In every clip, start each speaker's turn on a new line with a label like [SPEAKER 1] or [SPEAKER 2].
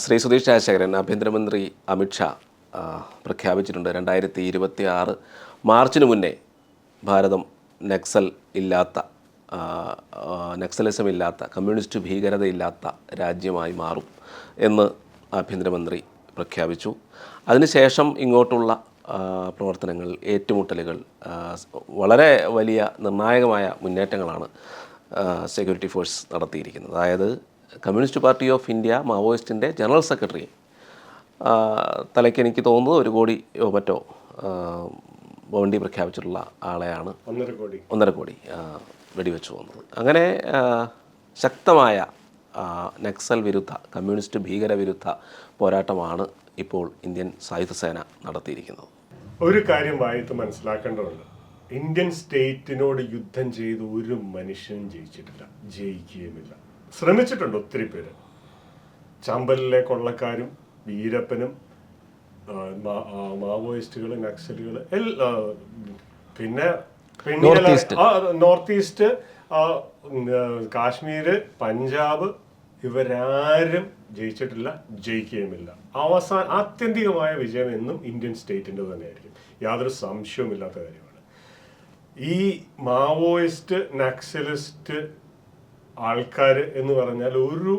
[SPEAKER 1] ശ്രീ സുധീഷ് രാജശേഖരൻ ആഭ്യന്തരമന്ത്രി അമിത്ഷാ പ്രഖ്യാപിച്ചിട്ടുണ്ട് രണ്ടായിരത്തി ഇരുപത്തി ആറ് മാർച്ചിന് മുന്നേ ഭാരതം നക്സൽ ഇല്ലാത്ത നക്സലിസം ഇല്ലാത്ത കമ്മ്യൂണിസ്റ്റ് ഭീകരതയില്ലാത്ത രാജ്യമായി മാറും എന്ന് ആഭ്യന്തരമന്ത്രി പ്രഖ്യാപിച്ചു. അതിനുശേഷം ഇങ്ങോട്ടുള്ള പ്രവർത്തനങ്ങൾ ഏറ്റുമുട്ടലുകൾ വളരെ വലിയ നിർണായകമായ മുന്നേറ്റങ്ങളാണ് സെക്യൂരിറ്റി ഫോഴ്സ് നടത്തിയിരിക്കുന്നത്. അതായത് കമ്മ്യൂണിസ്റ്റ് പാർട്ടി ഓഫ് ഇന്ത്യ മാവോയിസ്റ്റിന്റെ ജനറൽ സെക്രട്ടറി. തലയ്ക്ക് എനിക്ക് തോന്നുന്നത് ഒരു കോടി മറ്റോ ബോണ്ടി പ്രഖ്യാപിച്ചിട്ടുള്ള ആളെയാണ്.
[SPEAKER 2] ഒന്നര കോടി.
[SPEAKER 1] ഒന്നര കോടി വെടിവെച്ച് പോകുന്നത് അങ്ങനെ ശക്തമായ നക്സൽ വിരുദ്ധ കമ്മ്യൂണിസ്റ്റ് ഭീകരവിരുദ്ധ പോരാട്ടമാണ് ഇപ്പോൾ ഇന്ത്യൻ സായുധസേന നടത്തിയിരിക്കുന്നത്.
[SPEAKER 2] ഒരു കാര്യം വായത്ത് മനസ്സിലാക്കേണ്ടതുണ്ട്. ഇന്ത്യൻ സ്റ്റേറ്റിനോട് യുദ്ധം ചെയ്ത് ഒരു മനുഷ്യനും ജയിച്ചിട്ടില്ല ജയിക്കുകയുമില്ല. ശ്രമിച്ചിട്ടുണ്ട് ഒത്തിരി പേര്. ചമ്പലിലെ കൊള്ളക്കാരും വീരപ്പനും മാവോയിസ്റ്റുകൾ നക്സലുകൾ എല്ലാ പിന്നെ. നോർത്ത് ഈസ്റ്റ് കാശ്മീർ കാശ്മീര് പഞ്ചാബ് ഇവരാരും ജയിച്ചിട്ടില്ല ജയിക്കുകയുമില്ല. അവസാന ആത്യന്തികമായ വിജയം എന്നും ഇന്ത്യൻ സ്റ്റേറ്റിന്റെ തന്നെയായിരിക്കും. യാതൊരു സംശയവുമില്ലാത്ത കാര്യമാണ്. ഈ മാവോയിസ്റ്റ് നക്സലിസ്റ്റ് ആൾക്കാർ എന്ന് പറഞ്ഞാൽ ഒരു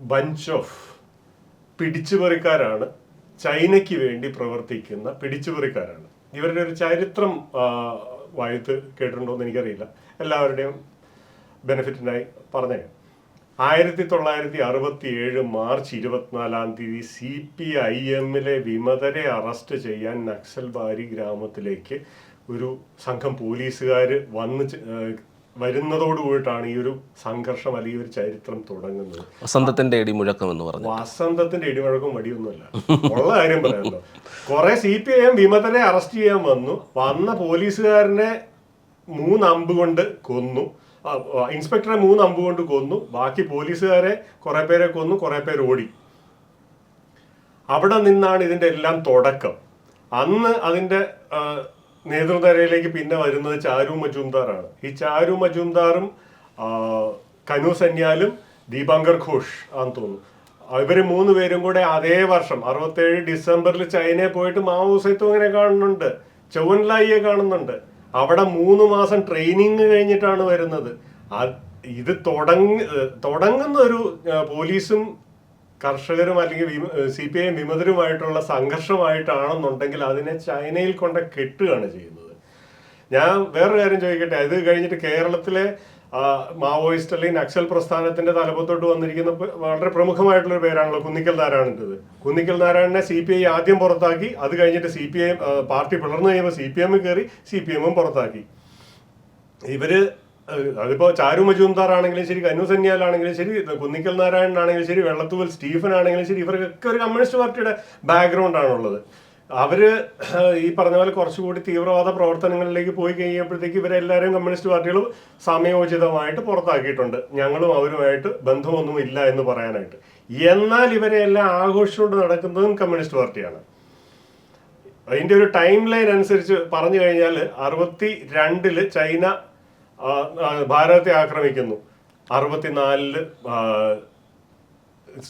[SPEAKER 2] ബഞ്ച് ഓഫ് പിടിച്ചുപറിക്കാരാണ്. ചൈനയ്ക്ക് വേണ്ടി പ്രവർത്തിക്കുന്ന പിടിച്ചുപറിക്കാരാണ്. ഇവരുടെ ഒരു ചരിത്രം വായത്ത് കേട്ടിട്ടുണ്ടോ എന്ന് എനിക്കറിയില്ല. എല്ലാവരുടെയും ബെനിഫിറ്റിനായി പറഞ്ഞേ ആയിരത്തി തൊള്ളായിരത്തി അറുപത്തി ഏഴ് മാർച്ച് ഇരുപത്തിനാലാം തീയതി സി പി ഐ എമ്മിലെ വിമതരെ അറസ്റ്റ് ചെയ്യാൻ നക്സൽബാരി ഗ്രാമത്തിലേക്ക് ഒരു സംഘം പോലീസുകാർ വന്ന് വരുന്നതോട് കൂടിയിട്ടാണ് ഈ ഒരു സംഘർഷം അല്ലെങ്കിൽ ഒരു ചരിത്രം തുടങ്ങുന്നത്.
[SPEAKER 1] വസന്തത്തിന്റെ ഇടിമുഴക്കം എന്ന് പറഞ്ഞു.
[SPEAKER 2] വസന്തത്തിന്റെ ഇടിമുഴക്കം മടിയൊന്നുമല്ല. ഉള്ള കാര്യം പറയാമല്ലോ കുറെ സി പി ഐ എം വിമതരെ അറസ്റ്റ് ചെയ്യാൻ വന്നു. വന്ന പോലീസുകാരനെ മൂന്ന് അമ്പ് കൊണ്ട് കൊന്നു. ഇൻസ്പെക്ടറെ മൂന്ന് അമ്പ് കൊണ്ട് കൊന്നു. ബാക്കി പോലീസുകാരെ കുറെ പേരെ കൊന്നു കുറെ പേര് ഓടി. അവിടെ നിന്നാണ് ഇതിന്റെ എല്ലാം തുടക്കം. അന്ന് അതിന്റെ നേതൃനിരയിലേക്ക് പിന്നെ വരുന്നത് ചാരു മജുംദാറാണ്. ഈ ചാരു മജുംദാറും കനു സന്യാലും ദീപാങ്കർ ഘോഷ് ആണെന്ന് തോന്നുന്നു. ഇവർ മൂന്ന് പേരും കൂടെ അതേ വർഷം അറുപത്തേഴ് ഡിസംബറിൽ ചൈനയിൽ പോയിട്ട് മാവോ അങ്ങനെ കാണുന്നുണ്ട്. ചൗവൻലായിയെ കാണുന്നുണ്ട്. അവിടെ മൂന്ന് മാസം ട്രെയിനിങ് കഴിഞ്ഞിട്ടാണ് വരുന്നത്. ഇത് തുടങ്ങ തുടങ്ങുന്ന ഒരു പോലീസും കർഷകരും അല്ലെങ്കിൽ സി പി ഐ വിമതരുമായിട്ടുള്ള സംഘർഷമായിട്ടാണെന്നുണ്ടെങ്കിൽ അതിനെ ചൈനയിൽ കൊണ്ട കെട്ടുകയാണ് ചെയ്യുന്നത്. ഞാൻ വേറൊരു കാര്യം ചോദിക്കട്ടെ? ഇത് കഴിഞ്ഞിട്ട് കേരളത്തിലെ മാവോയിസ്റ്റ് അല്ലെങ്കിൽ നക്സൽ പ്രസ്ഥാനത്തിന്റെ തലപ്പത്തോട്ട് വന്നിരിക്കുന്ന വളരെ പ്രമുഖമായിട്ടുള്ള ഒരു പേരാണല്ലോ കുന്നിക്കൽ നാരായണന്റെത്. കുന്നിക്കൽ നാരായണനെ സി പി ഐ ആദ്യം പുറത്താക്കി അത് കഴിഞ്ഞിട്ട് സി പി ഐ പാർട്ടി പിളർന്നു കഴിയുമ്പോൾ സി പി എമ്മിൽ കയറി സി പി എമ്മും പുറത്താക്കി. ഇവർ അതിപ്പോ ചാരു മജുംദാർ ആണെങ്കിലും ശരി കന്നു സന്യാലാണെങ്കിലും ശരി കുന്നിക്കൽ നാരായണൻ ആണെങ്കിലും ശരി വെള്ളത്തൂവൽ സ്റ്റീഫൻ ആണെങ്കിലും ശരി ഇവർക്കൊക്കെ ഒരു കമ്മ്യൂണിസ്റ്റ് പാർട്ടിയുടെ ബാക്ക്ഗ്രൗണ്ട് ആണുള്ളത്. അവർ ഈ പറഞ്ഞ പോലെ കുറച്ചുകൂടി തീവ്രവാദ പ്രവർത്തനങ്ങളിലേക്ക് പോയി കഴിയുമ്പോഴത്തേക്ക് ഇവരെല്ലാവരും കമ്മ്യൂണിസ്റ്റ് പാർട്ടികളും സമയോചിതമായിട്ട് പുറത്താക്കിയിട്ടുണ്ട്. ഞങ്ങളും അവരുമായിട്ട് ബന്ധമൊന്നും ഇല്ല എന്ന് പറയാനായിട്ട്. എന്നാൽ ഇവരെ എല്ലാം ആഘോഷിച്ചുകൊണ്ട് നടക്കുന്നതും കമ്മ്യൂണിസ്റ്റ് പാർട്ടിയാണ്. അതിന്റെ ഒരു ടൈം ലൈൻ അനുസരിച്ച് പറഞ്ഞു കഴിഞ്ഞാൽ അറുപത്തി രണ്ടിൽ ചൈന ഭാരതത്തെ ആക്രമിക്കുന്നു. അറുപത്തിനാലിൽ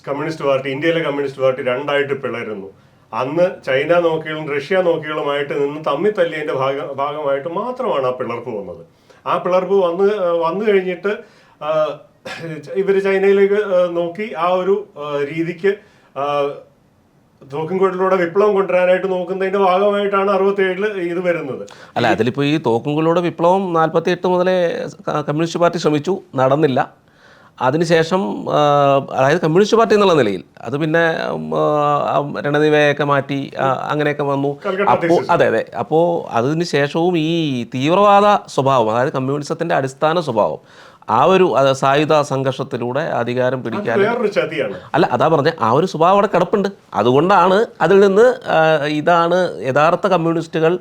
[SPEAKER 2] കമ്മ്യൂണിസ്റ്റ് പാർട്ടി ഇന്ത്യയിലെ കമ്മ്യൂണിസ്റ്റ് പാർട്ടി രണ്ടായിട്ട് പിളരുന്നു. അന്ന് ചൈന നോക്കികളും റഷ്യ നോക്കികളുമായിട്ട് നിന്ന് തമ്മി തല്ലിയതിന്റെ ഭാഗ ഭാഗമായിട്ട് മാത്രമാണ് ആ പിളർപ്പ് വന്നത്. ആ പിളർപ്പ് വന്ന് വന്നു കഴിഞ്ഞിട്ട് ഇവർ ചൈനയിലേക്ക് നോക്കി ആ ഒരു രീതിക്ക് ആ, തോക്കിൻകോട്ടിലൂടെ വിപ്ലവം കൊണ്ടുവരാനായിട്ട് നോക്കുന്നതിന്റെ ഭാഗമായിട്ടാണ് അറുപത്തി ഏഴിൽ ഇത് വരുന്നത്.
[SPEAKER 1] അല്ല അതിലിപ്പോൾ ഈ തോക്കുംകൊടിലൂടെ വിപ്ലവം നാൽപ്പത്തി എട്ട് മുതലേ കമ്മ്യൂണിസ്റ്റ് പാർട്ടി ശ്രമിച്ചു നടന്നില്ല. അതിനുശേഷം അതായത് കമ്മ്യൂണിസ്റ്റ് പാർട്ടി എന്നുള്ള നിലയിൽ അത് പിന്നെ രണനിവയൊക്കെ മാറ്റി അങ്ങനെയൊക്കെ വന്നു. അപ്പോൾ അതെ അതെ. അപ്പോൾ അതിന് ശേഷവും ഈ തീവ്രവാദ സ്വഭാവം അതായത് കമ്മ്യൂണിസത്തിന്റെ അടിസ്ഥാന സ്വഭാവം ആ ഒരു സായുധ സംഘർഷത്തിലൂടെ അധികാരം പിടിക്കാൻ അല്ല അതാ പറഞ്ഞ ആ ഒരു സ്വഭാവം അവിടെ കിടപ്പുണ്ട്. അതുകൊണ്ടാണ് അതിൽ നിന്ന് ഇതാണ് യഥാർത്ഥ കമ്മ്യൂണിസ്റ്റുകൾ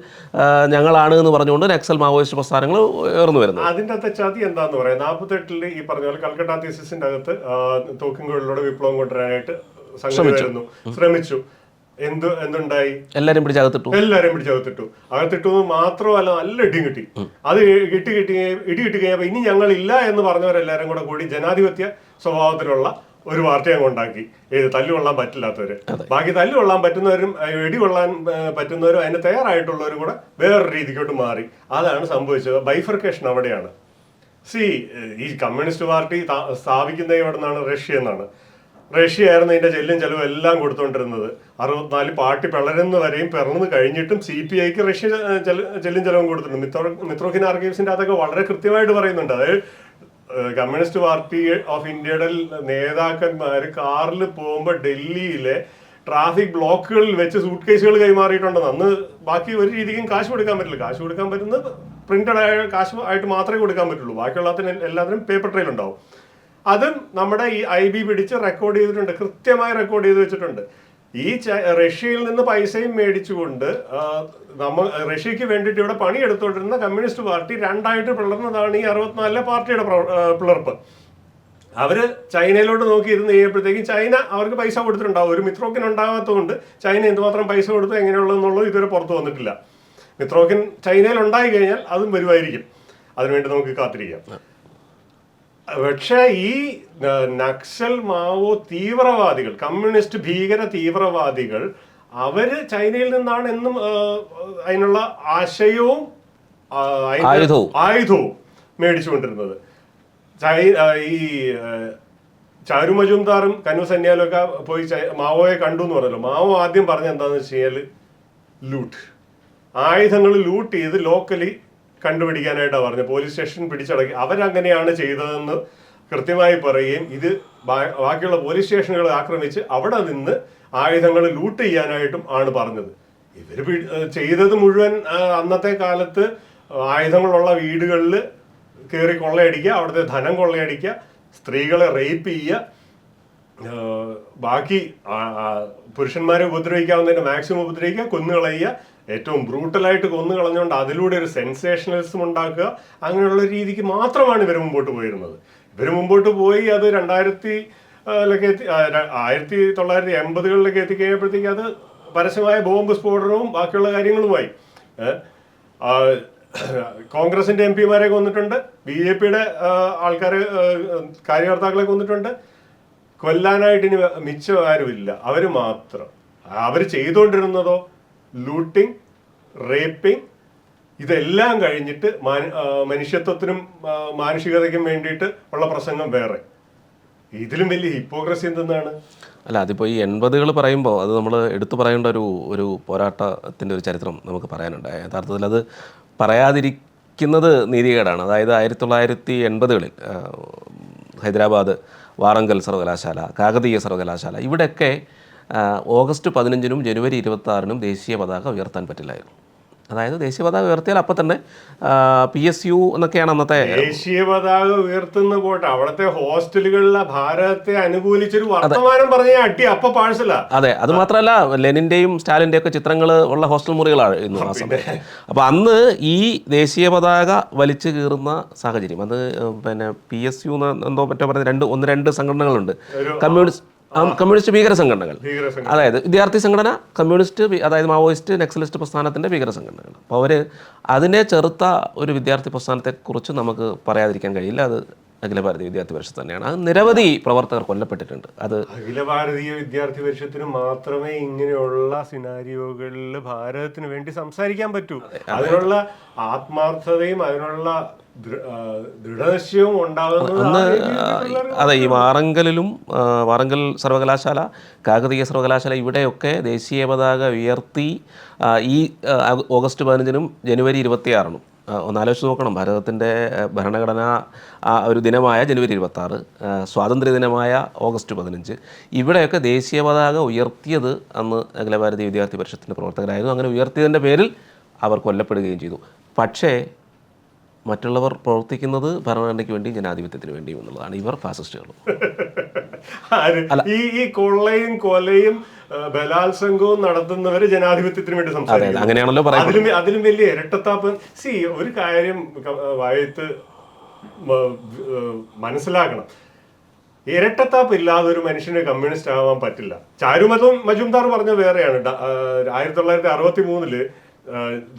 [SPEAKER 1] ഞങ്ങളാണ് എന്ന് പറഞ്ഞുകൊണ്ട് നക്സൽ മാവോയിസ്റ്റ് പ്രസ്ഥാനങ്ങൾ ഉയർന്നു വരുന്നത്.
[SPEAKER 2] അതിന്റെ അകത്തെ ചതി എന്താന്ന് പറയാം? നാൽപ്പത്തെട്ടിൽ ഈ പറഞ്ഞ പോലെ കൽക്കട്ട തീസിന്റെ അകത്ത് തോക്കിൻകോളിലൂടെ വിപ്ലവം കൊണ്ടുവരാനായിട്ട് ശ്രമിച്ചു. എന്ത് എന്തുണ്ടായി?
[SPEAKER 1] എല്ലാവരും പിടിച്ചകത്തിട്ടു
[SPEAKER 2] എല്ലാരും പിടിച്ച് അകത്തിട്ടു. അകത്തിട്ടു മാത്രമല്ല നല്ല ഇടിയും കിട്ടി. അത് കിട്ടി കിട്ടി ഇടി കിട്ടി കഴിഞ്ഞപ്പോ ഇനി ഞങ്ങൾ ഇല്ല എന്ന് പറഞ്ഞവരെല്ലാരും കൂടെ കൂടി ജനാധിപത്യ സ്വഭാവത്തിലുള്ള ഒരു പാർട്ടി അങ്ങ് ഉണ്ടാക്കി. ഏത് തല്ലുകൊള്ളാൻ പറ്റില്ലാത്തവര്. ബാക്കി തല്ലുകൊള്ളാൻ പറ്റുന്നവരും ഇടി കൊള്ളാൻ പറ്റുന്നവരും അതിന് തയ്യാറായിട്ടുള്ളവരും കൂടെ വേറൊരു രീതിക്കോട്ട് മാറി. അതാണ് സംഭവിച്ചത്. ബൈഫർക്കേഷൻ അവിടെയാണ്. സി ഈ കമ്മ്യൂണിസ്റ്റ് പാർട്ടി സ്ഥാപിക്കുന്നത് എവിടെ നിന്നാണ് റഷ്യ എന്നാണ്. റഷ്യ ആയിരുന്നു ഇതിന്റെ ചെല്ലും ചെലവും എല്ലാം കൊടുത്തുകൊണ്ടിരുന്നത് അറുപത്തിനാല് പാർട്ടി പിളരുന്ന വരെയും പിറന്ന് കഴിഞ്ഞിട്ടും സി പി ഐക്ക് റഷ്യ ചെല്ലും ചെലവും കൊടുത്തിട്ടുണ്ട്. മിത്രോ മിത്രോഹിൻ ആർക്കൈവ്സിന്റെ അതൊക്കെ വളരെ കൃത്യമായിട്ട് പറയുന്നുണ്ട്. അതായത് കമ്മ്യൂണിസ്റ്റ് പാർട്ടി ഓഫ് ഇന്ത്യയുടെ നേതാക്കന്മാർ കാറിൽ പോകുമ്പോൾ ഡൽഹിയിലെ ട്രാഫിക് ബ്ലോക്കുകളിൽ വെച്ച് സൂട്ട് കേസുകൾ കൈമാറിയിട്ടുണ്ടെന്ന്. അന്ന് ബാക്കി ഒരു രീതിക്കും കാശ് കൊടുക്കാൻ പറ്റില്ല. കാശ് കൊടുക്കാൻ പറ്റുന്നത് പ്രിന്റഡ് ആയ കാശ് ആയിട്ട് മാത്രമേ കൊടുക്കാൻ പറ്റുള്ളൂ. ബാക്കിയുള്ളതിന് എല്ലാത്തിനും പേപ്പർ ട്രെയിൽ ഉണ്ടാവും അതും നമ്മുടെ ഈ ഐ ബി പിടിച്ച് റെക്കോർഡ് ചെയ്തിട്ടുണ്ട് കൃത്യമായി റെക്കോർഡ് ചെയ്ത് വെച്ചിട്ടുണ്ട്. ഈ റഷ്യയിൽ നിന്ന് പൈസയും മേടിച്ചുകൊണ്ട് നമ്മൾ നമ്മ റഷ്യക്ക് വേണ്ടിയിട്ട് ഇവിടെ പണിയെടുത്തുകൊണ്ടിരുന്ന കമ്മ്യൂണിസ്റ്റ് പാർട്ടി രണ്ടായിട്ട് പിളർന്നതാണ് ഈ അറുപത്തിനാലിലെ പാർട്ടിയുടെ പിളർപ്പ്. അവർ ചൈനയിലോട്ട് നോക്കി ഇരുന്ന് കഴിയുമ്പോഴത്തേക്കും ചൈന അവർക്ക് പൈസ കൊടുത്തിട്ടുണ്ടാവും. ഒരു മിത്രോക്കിൻ ഉണ്ടാകാത്തതുകൊണ്ട് ചൈന എന്തുമാത്രം പൈസ കൊടുത്തു എങ്ങനെയുള്ളതെന്നുള്ളത് ഇതുവരെ പുറത്തു വന്നിട്ടില്ല. മിത്രോക്കിൻ ചൈനയിൽ ഉണ്ടായി കഴിഞ്ഞാൽ അതും വരുമായിരിക്കും. അതിനുവേണ്ടി നമുക്ക് കാത്തിരിക്കാം. പക്ഷേ ഈ നക്സൽ മാവോ തീവ്രവാദികൾ കമ്മ്യൂണിസ്റ്റ് ഭീകര തീവ്രവാദികൾ അവർ ചൈനയിൽ നിന്നാണ് എന്നും അതിനുള്ള ആശയവും
[SPEAKER 1] ആയുധവും.
[SPEAKER 2] മേടിച്ചുകൊണ്ടിരുന്നത്. ഈ ചാരു മജുംദാറും കനു സന്യാലും ഒക്കെ പോയി മാവോയെ കണ്ടു എന്ന് പറഞ്ഞല്ലോ. മാവോ ആദ്യം പറഞ്ഞ എന്താന്ന് വെച്ച് കഴിഞ്ഞാൽ ലൂട്ട്. ആയുധങ്ങൾ ലൂട്ട് ചെയ്ത് ലോക്കലി കണ്ടുപിടിക്കാനായിട്ടാണ് പറഞ്ഞത്. പോലീസ് സ്റ്റേഷൻ പിടിച്ചടക്കി. അവരങ്ങനെയാണ് ചെയ്തതെന്ന് കൃത്യമായി പറയുകയും ഇത് ബാക്കിയുള്ള പോലീസ് സ്റ്റേഷനുകളെ ആക്രമിച്ച് അവിടെ നിന്ന് ആയുധങ്ങൾ ലൂട്ട് ചെയ്യാനായിട്ടും ആണ് പറഞ്ഞത്. ഇവർ ചെയ്തത് മുഴുവൻ അന്നത്തെ കാലത്ത് ആയുധങ്ങളുള്ള വീടുകളിൽ കയറി കൊള്ളയടിക്കുക അവിടുത്തെ ധനം കൊള്ളയടിക്കുക സ്ത്രീകളെ റേപ്പ് ചെയ്യുക ബാക്കി പുരുഷന്മാരെ ഉപദ്രവിക്കാവുന്നതിന് മാക്സിമം ഉപദ്രവിക്കുക കൊന്നുകളയുക ഏറ്റവും ബ്രൂട്ടലായിട്ട് കൊന്നു കളഞ്ഞുകൊണ്ട് അതിലൂടെ ഒരു സെൻസേഷണലിസം ഉണ്ടാക്കുക അങ്ങനെയുള്ള രീതിക്ക് മാത്രമാണ് ഇവർ മുമ്പോട്ട് പോയിരുന്നത്. ഇവർ മുമ്പോട്ട് പോയി അത് രണ്ടായിരത്തി ലൊക്കെ എത്തി ആയിരത്തി തൊള്ളായിരത്തി എൺപതുകളിലൊക്കെ എത്തിക്കഴിഞ്ഞപ്പോഴത്തേക്ക് അത് പരസ്യമായ ബോംബ് സ്ഫോടനവും ബാക്കിയുള്ള കാര്യങ്ങളുമായി. കോൺഗ്രസിന്റെ എം പിമാരെ കൊന്നിട്ടുണ്ട് ബി ജെ പിയുടെ ആൾക്കാരെ കാര്യകർത്താക്കളെ കൊന്നിട്ടുണ്ട്. കൊല്ലാനായിട്ട് ഇനി മിച്ചം ആരുമില്ല. അവർ മാത്രം. അവർ ചെയ്തുകൊണ്ടിരുന്നതോ ലൂട്ടിങ് റേപ്പിംഗ് ഇതെല്ലാം കഴിഞ്ഞിട്ട് മനുഷ്യത്വത്തിനും മാനുഷികതയ്ക്കും വേണ്ടിയിട്ട് ഉള്ള പ്രസംഗം വേറെ. ഇതിലും വലിയ ഹിപ്പോക്രസി എന്തെന്നാണ്?
[SPEAKER 1] അല്ല അതിപ്പോൾ ഈ എൺപതുകൾ പറയുമ്പോൾ അത് നമ്മൾ എടുത്തു പറയേണ്ട ഒരു ഒരു പോരാട്ടത്തിന്റെ ഒരു ചരിത്രം നമുക്ക് പറയാനുണ്ട്. യഥാർത്ഥത്തിൽ അത് പറയാതിരിക്കുന്നത് നീതികേടാണ്. അതായത് ആയിരത്തി തൊള്ളായിരത്തി എൺപതുകളിൽ ഹൈദരാബാദ് വാറങ്കൽ സർവകലാശാല കാകതീയ സർവകലാശാല ഇവിടെയൊക്കെ ഓഗസ്റ്റ് പതിനഞ്ചിനും ജനുവരി ഇരുപത്തി ആറിനും ദേശീയ പതാക ഉയർത്താൻ പറ്റില്ലായിരുന്നു. അതായത് ദേശീയ പതാക ഉയർത്തിയാൽ അപ്പം തന്നെ പി എസ് യു എന്നൊക്കെയാണ് അന്നത്തെ
[SPEAKER 2] ദേശീയ പതാക ഉയർത്തുന്ന പോട്ടെ അവിടുത്തെ ഹോസ്റ്റലുകളിലെ ഭാരതത്തെ അനുകൂലിച്ചൊരു വർത്തമാനം പറഞ്ഞ അടി അപ്പൊ പാഴ്സലാ.
[SPEAKER 1] അതെ അത് മാത്രമല്ല ലെനിന്റെയും സ്റ്റാലിന്റെ ഒക്കെ ചിത്രങ്ങൾ ഉള്ള ഹോസ്റ്റൽ മുറികളാണ് ഇന്ന് ആ സമയത്ത് അപ്പോൾ അന്ന് ഈ ദേശീയ പതാക വലിച്ചു കീറുന്ന സാഹചര്യം അത് പിന്നെ പി എസ് യു എന്തോ മറ്റോ പറഞ്ഞ രണ്ട് ഒന്ന് രണ്ട് സംഘടനകളുണ്ട്. കമ്മ്യൂണിസ്റ്റ് കമ്മ്യൂണിസ്റ്റ് ഭീകര സംഘടനകൾ. അതായത് വിദ്യാർത്ഥി സംഘടന കമ്മ്യൂണിസ്റ്റ് അതായത് മാവോയിസ്റ്റ് നക്സലിസ്റ്റ് പ്രസ്ഥാനത്തിന്റെ ഭീകര സംഘടനകൾ. അപ്പോൾ അവർ അതിനെ ചെറുത്ത ഒരു വിദ്യാർത്ഥി പ്രസ്ഥാനത്തെക്കുറിച്ച് നമുക്ക് പറയാതിരിക്കാൻ കഴിയില്ല. അത് അഖില ഭാരതീയ വിദ്യാർത്ഥി പരിഷത്ത് തന്നെയാണ്. അത് നിരവധി പ്രവർത്തകർ കൊല്ലപ്പെട്ടിട്ടുണ്ട്. അത്
[SPEAKER 2] അഖില ഭാരതീയ വിദ്യാർത്ഥി പരിഷത്തിന് മാത്രമേ ഇങ്ങനെയുള്ള സിനാരിയോകളിൽ ഭാരതത്തിന് വേണ്ടി സംസാരിക്കാൻ പറ്റൂ. അതിനുള്ള ആത്മാർത്ഥതയും അതിനുള്ള രീതിയിലുള്ള
[SPEAKER 1] അതെ ഈ വാറങ്കലിലും വാറങ്കൽ സർവകലാശാല കാകതീയ സർവകലാശാല ഇവിടെയൊക്കെ ദേശീയ പതാക ഉയർത്തി ഈ ഓഗസ്റ്റ് പതിനഞ്ചിനും ജനുവരി ഇരുപത്തിയാറിനും ഒന്നാലോചിച്ച് നോക്കണം. ഭാരതത്തിന്റെ ഭരണഘടന ഒരു ദിനമായ ജനുവരി ഇരുപത്താറ് സ്വാതന്ത്ര്യ ദിനമായ ഓഗസ്റ്റ് പതിനഞ്ച്. ഇവിടെയൊക്കെ ദേശീയ പതാക ഉയർത്തിയത് അന്ന് അഖില ഭാരതീയ വിദ്യാർത്ഥി പരിഷത്തിന്റെ പ്രവർത്തകരായിരുന്നു. അങ്ങനെ ഉയർത്തിയതിന്റെ പേരിൽ അവർ കൊല്ലപ്പെടുകയും ചെയ്തു. പക്ഷേ മറ്റുള്ളവർ പ്രവർത്തിക്കുന്നത് ഭരണഘടനയ്ക്ക് വേണ്ടിയും ജനാധിപത്യത്തിന് വേണ്ടിയും എന്നുള്ളതാണ്. ഇവർ ഫാസിസ്റ്റുകൾ?
[SPEAKER 2] ഈ ഈ കൊള്ളയും കൊലയും ബലാത്സംഗവും നടത്തുന്നവര് ജനാധിപത്യത്തിന് വേണ്ടി
[SPEAKER 1] അതെ അങ്ങനെയാണല്ലോ
[SPEAKER 2] അതിലും അതിലും വലിയ ഇരട്ടത്താപ്പ്. സി ഒരു കാര്യം വായത്ത് മനസ്സിലാക്കണം. ഇരട്ടത്താപ്പ് ഇല്ലാതെ ഒരു മനുഷ്യന് കമ്മ്യൂണിസ്റ്റ് ആവാൻ പറ്റില്ല. ചാരുമതും മജുംദാർ പറഞ്ഞ വേറെയാണ്. ആയിരത്തി തൊള്ളായിരത്തി അറുപത്തി മൂന്നിൽ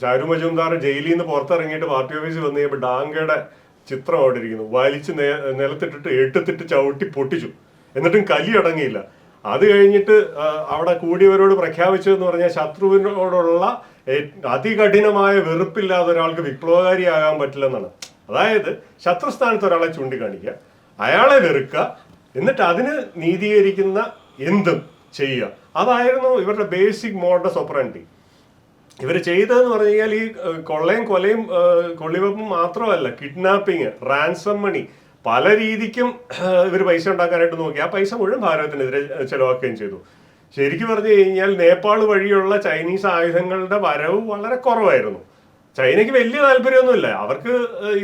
[SPEAKER 2] ചാരു മജുംദാർ ജയിലിൽ നിന്ന് പുറത്തിറങ്ങിയിട്ട് പാർട്ടി ഓഫീസിൽ വന്നു കഴിയുമ്പോൾ ഡാങ്കയുടെ ചിത്രം അവിടെ ഇരിക്കുന്നു. വലിച്ച് നിലത്തിട്ടിട്ട് എട്ടുത്തിട്ട് ചവിട്ടി പൊട്ടിച്ചു. എന്നിട്ടും കലി അടങ്ങിയില്ല. അത് കഴിഞ്ഞിട്ട് അവിടെ കൂടിയവരോട് പ്രഖ്യാപിച്ചു എന്ന് പറഞ്ഞാൽ ശത്രുവിനോടുള്ള അതികഠിനമായ വെറുപ്പില്ലാതെ ഒരാൾക്ക് വിപ്ലവകാരിയാകാൻ പറ്റില്ലെന്നാണ്. അതായത് ശത്രുസ്ഥാനത്ത് ഒരാളെ ചൂണ്ടിക്കാണിക്കുക അയാളെ വെറുക്കുക എന്നിട്ട് അതിന് നീതീകരിക്കുന്ന എന്തും ചെയ്യുക. അതായിരുന്നു ഇവരുടെ ബേസിക് മോഡസ് ഓപ്പറാന്റി ഇവർ ചെയ്തതെന്ന് പറഞ്ഞു കഴിഞ്ഞാൽ ഈ കൊള്ളയും കൊലയും കൊള്ളിവെപ്പും മാത്രമല്ല കിഡ്നാപ്പിങ് റാൻസം മണി പല രീതിക്കും ഇവർ പൈസ ഉണ്ടാക്കാനായിട്ട് നോക്കി. ആ പൈസ മുഴുവൻ ഭാരതത്തിനെതിരെ ചെലവാക്കുകയും ചെയ്തു. ശരിക്കും പറഞ്ഞു കഴിഞ്ഞാൽ നേപ്പാൾ വഴിയുള്ള ചൈനീസ് ആയുധങ്ങളുടെ വരവ് വളരെ കുറവായിരുന്നു. ചൈനയ്ക്ക് വലിയ താല്പര്യമൊന്നുമില്ല. അവർക്ക്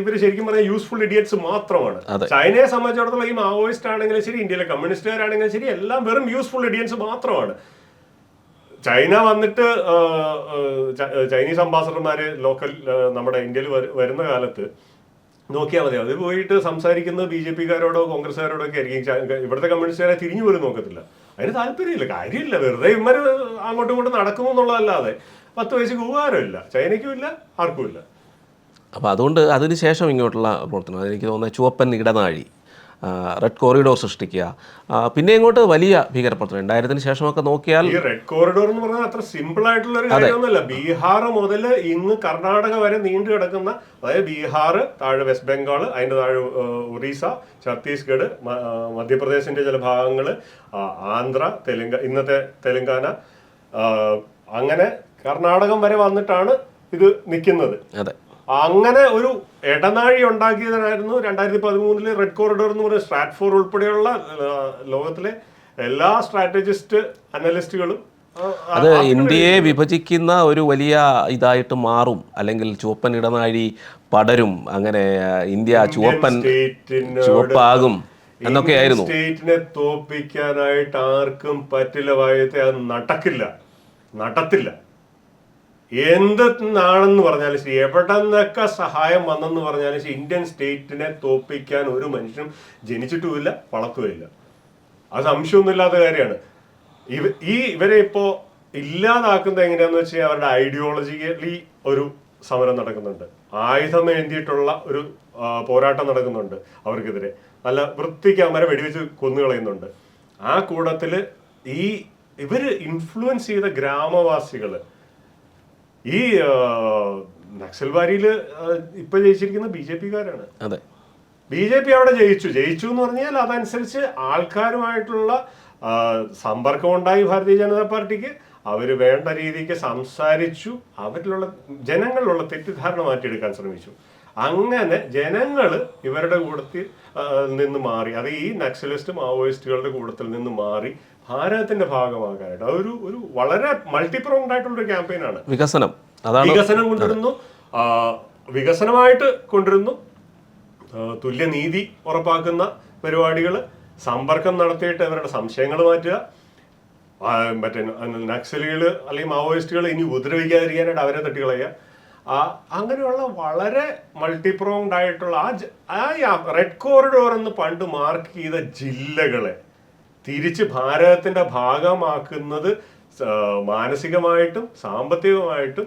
[SPEAKER 2] ഇവർ ശരിക്കും പറഞ്ഞാൽ യൂസ്ഫുൾ ഇഡിയറ്റ്സ് മാത്രമാണ്. ചൈനയെ സംബന്ധിച്ചിടത്തോളം ഈ മാവോയിസ്റ്റ് ആണെങ്കിലും ശരി ഇന്ത്യയിലെ കമ്മ്യൂണിസ്റ്റുകാരാണെങ്കിലും ശരി എല്ലാം വെറും യൂസ്ഫുൾ ഇഡിയറ്റ്സ് മാത്രമാണ്. ചൈന വന്നിട്ട് ചൈനീസ് അംബാസഡർമാര് ലോക്കൽ നമ്മുടെ ഇന്ത്യയിൽ വരുന്ന കാലത്ത് നോക്കിയാൽ മതി. അത് പോയിട്ട് സംസാരിക്കുന്നത് ബി ജെ പിക്കാരോടോ കോൺഗ്രസ്സുകാരോടോ ഒക്കെ ആയിരിക്കും. ഇവിടുത്തെ കമ്മ്യൂണിസ്റ്റുകാരെ തിരിഞ്ഞു പോലും നോക്കത്തില്ല. അതിന് താല്പര്യമില്ല. കാര്യമില്ല. വെറുതെ ഇവർ അങ്ങോട്ടും ഇങ്ങോട്ടും നടക്കുന്നു എന്നുള്ളതല്ലാതെ പത്ത് വയസ്സ് ഉപകാരമില്ല ചൈനയ്ക്കും ഇല്ല ആർക്കും ഇല്ല.
[SPEAKER 1] അപ്പോൾ അതുകൊണ്ട് അതിനുശേഷം ഇങ്ങോട്ടുള്ള പ്രവർത്തനം. അതെനിക്ക് തോന്നുന്നത് ചുവപ്പൻ ഇടനാഴി. റെഡ് കോറിഡോർ സൃഷ്ടിക്കുക. പിന്നെ ഇങ്ങോട്ട് വലിയ ഭീകരപ്രവർത്തനം. രണ്ടായിരത്തിന് ശേഷമൊക്കെ നോക്കിയാൽ
[SPEAKER 2] ഈ റെഡ് കോറിഡോർ എന്ന് പറഞ്ഞാൽ അത്ര സിമ്പിൾ ആയിട്ടുള്ള ഒരു കാര്യമൊന്നുമല്ല. ബീഹാർ മുതൽ ഇന്ന് കർണാടക വരെ നീണ്ടു കിടക്കുന്ന അതായത് ബീഹാർ താഴെ വെസ്റ്റ് ബംഗാൾ അതിന്റെ താഴെ ഒറീസ ഛത്തീസ്ഗഡ് മധ്യപ്രദേശിന്റെ ചില ഭാഗങ്ങൾ ആന്ധ്ര തെലുങ്ക ഇന്നത്തെ തെലുങ്കാന അങ്ങനെ കർണാടകം വരെ വന്നിട്ടാണ് ഇത് നിൽക്കുന്നത്.
[SPEAKER 1] അതെ.
[SPEAKER 2] അങ്ങനെ ഒരു ഇടനാഴി ഉണ്ടാക്കിയതിനായിരുന്നു രണ്ടായിരത്തി പതിമൂന്നിൽ റെഡ് കോറിഡോർ എന്ന് പറയുന്ന സ്ട്രാറ്റ്ഫോർ ഉൾപ്പെടെയുള്ള ലോകത്തിലെ എല്ലാ സ്ട്രാറ്റജിസ്റ്റ് അനലിസ്റ്റുകളും
[SPEAKER 1] അത് ഇന്ത്യയെ വിഭജിക്കുന്ന ഒരു വലിയ ഇതായിട്ട് മാറും. അല്ലെങ്കിൽ ചുവപ്പൻ ഇടനാഴി പടരും. അങ്ങനെ ഇന്ത്യ ചുവപ്പൻ ചുവപ്പാകും എന്നൊക്കെയായിരുന്നു.
[SPEAKER 2] സ്റ്റേറ്റിനെ തോപ്പിക്കാനായിട്ട് ആർക്കും പറ്റില്ല വായത്തെ. അത് നടക്കില്ല. നടത്തില്ല. എന്തെന്നാണെന്ന് പറഞ്ഞാലും ശരി എവിടെ നിന്നൊക്കെ സഹായം വന്നെന്ന് പറഞ്ഞാലും ശരി ഇന്ത്യൻ സ്റ്റേറ്റിനെ തോപ്പിക്കാൻ ഒരു മനുഷ്യനും ജനിച്ചിട്ടുമില്ല വളർത്തുമില്ല അത് സംശയമൊന്നുമില്ലാത്ത കാര്യമാണ്. ഇവ ഈ ഇവരെ ഇപ്പോ ഇല്ലാതാക്കുന്നത് എങ്ങനെയാന്ന് വെച്ചാൽ അവരുടെ ഐഡിയോളജിക്കലി ഒരു സമരം നടക്കുന്നുണ്ട്. ആയുധം ഏന്തിയിട്ടുള്ള ഒരു പോരാട്ടം നടക്കുന്നുണ്ട് അവർക്കെതിരെ. നല്ല വൃത്തിക്ക് അവരെ വെടിവെച്ച് കൊന്നുകളയുന്നുണ്ട് ആ കൂടത്തിൽ ഈ ഇവർ ഇൻഫ്ലുവൻസ് ചെയ്ത ഗ്രാമവാസികൾ ഈ നക്സൽബാരിയിൽ ഇപ്പൊ ജയിച്ചിരിക്കുന്ന ബി ജെ പിക്കാരാണ്.
[SPEAKER 1] അതെ.
[SPEAKER 2] ബി ജെ പി അവിടെ ജയിച്ചു. ജയിച്ചു എന്ന് പറഞ്ഞാൽ അതനുസരിച്ച് ആൾക്കാരുമായിട്ടുള്ള സമ്പർക്കം ഉണ്ടായി ഭാരതീയ ജനതാ പാർട്ടിക്ക്. അവർ വേണ്ട രീതിക്ക് സംസാരിച്ചു. അവരിലുള്ള ജനങ്ങളിലുള്ള തെറ്റിദ്ധാരണ മാറ്റിയെടുക്കാൻ ശ്രമിച്ചു. അങ്ങനെ ജനങ്ങൾ ഇവരുടെ കൂട്ടത്തിൽ നിന്ന് മാറി. അത് ഈ നക്സലിസ്റ്റ് മാവോയിസ്റ്റുകളുടെ കൂട്ടത്തിൽ നിന്ന് മാറി. ഭാരതത്തിന്റെ ഭാഗമാകാനായിട്ട് അതൊരു ഒരു വളരെ മൾട്ടിപ്രോങ്ഡ് ആയിട്ടുള്ള ഒരു ക്യാമ്പയിനാണ്
[SPEAKER 1] വികസനം. അതാണ്
[SPEAKER 2] വികസനം കൊണ്ടുവരുന്നു. വികസനമായിട്ട് കൊണ്ടുവരുന്നു. തുല്യനീതി ഉറപ്പാക്കുന്ന പരിപാടികൾ സമ്പർക്കം നടത്തിയിട്ട് അവരുടെ സംശയങ്ങൾ മാറ്റുക. മറ്റേ നക്സലുകൾ അല്ലെങ്കിൽ മാവോയിസ്റ്റുകൾ ഇനി ഉപദ്രവിക്കാതിരിക്കാനായിട്ട് അവരെ തട്ടികളയുക ആ അങ്ങനെയുള്ള വളരെ മൾട്ടിപ്രോങ്ഡ് ആയിട്ടുള്ള ആ റെഡ് കോറിഡോർ എന്ന് പണ്ട് മാർക്ക് ചെയ്ത ജില്ലകളെ തിരിച്ച് ഭാരതത്തിന്റെ ഭാഗമാക്കുന്നത് മാനസികമായിട്ടും സാമ്പത്തികമായിട്ടും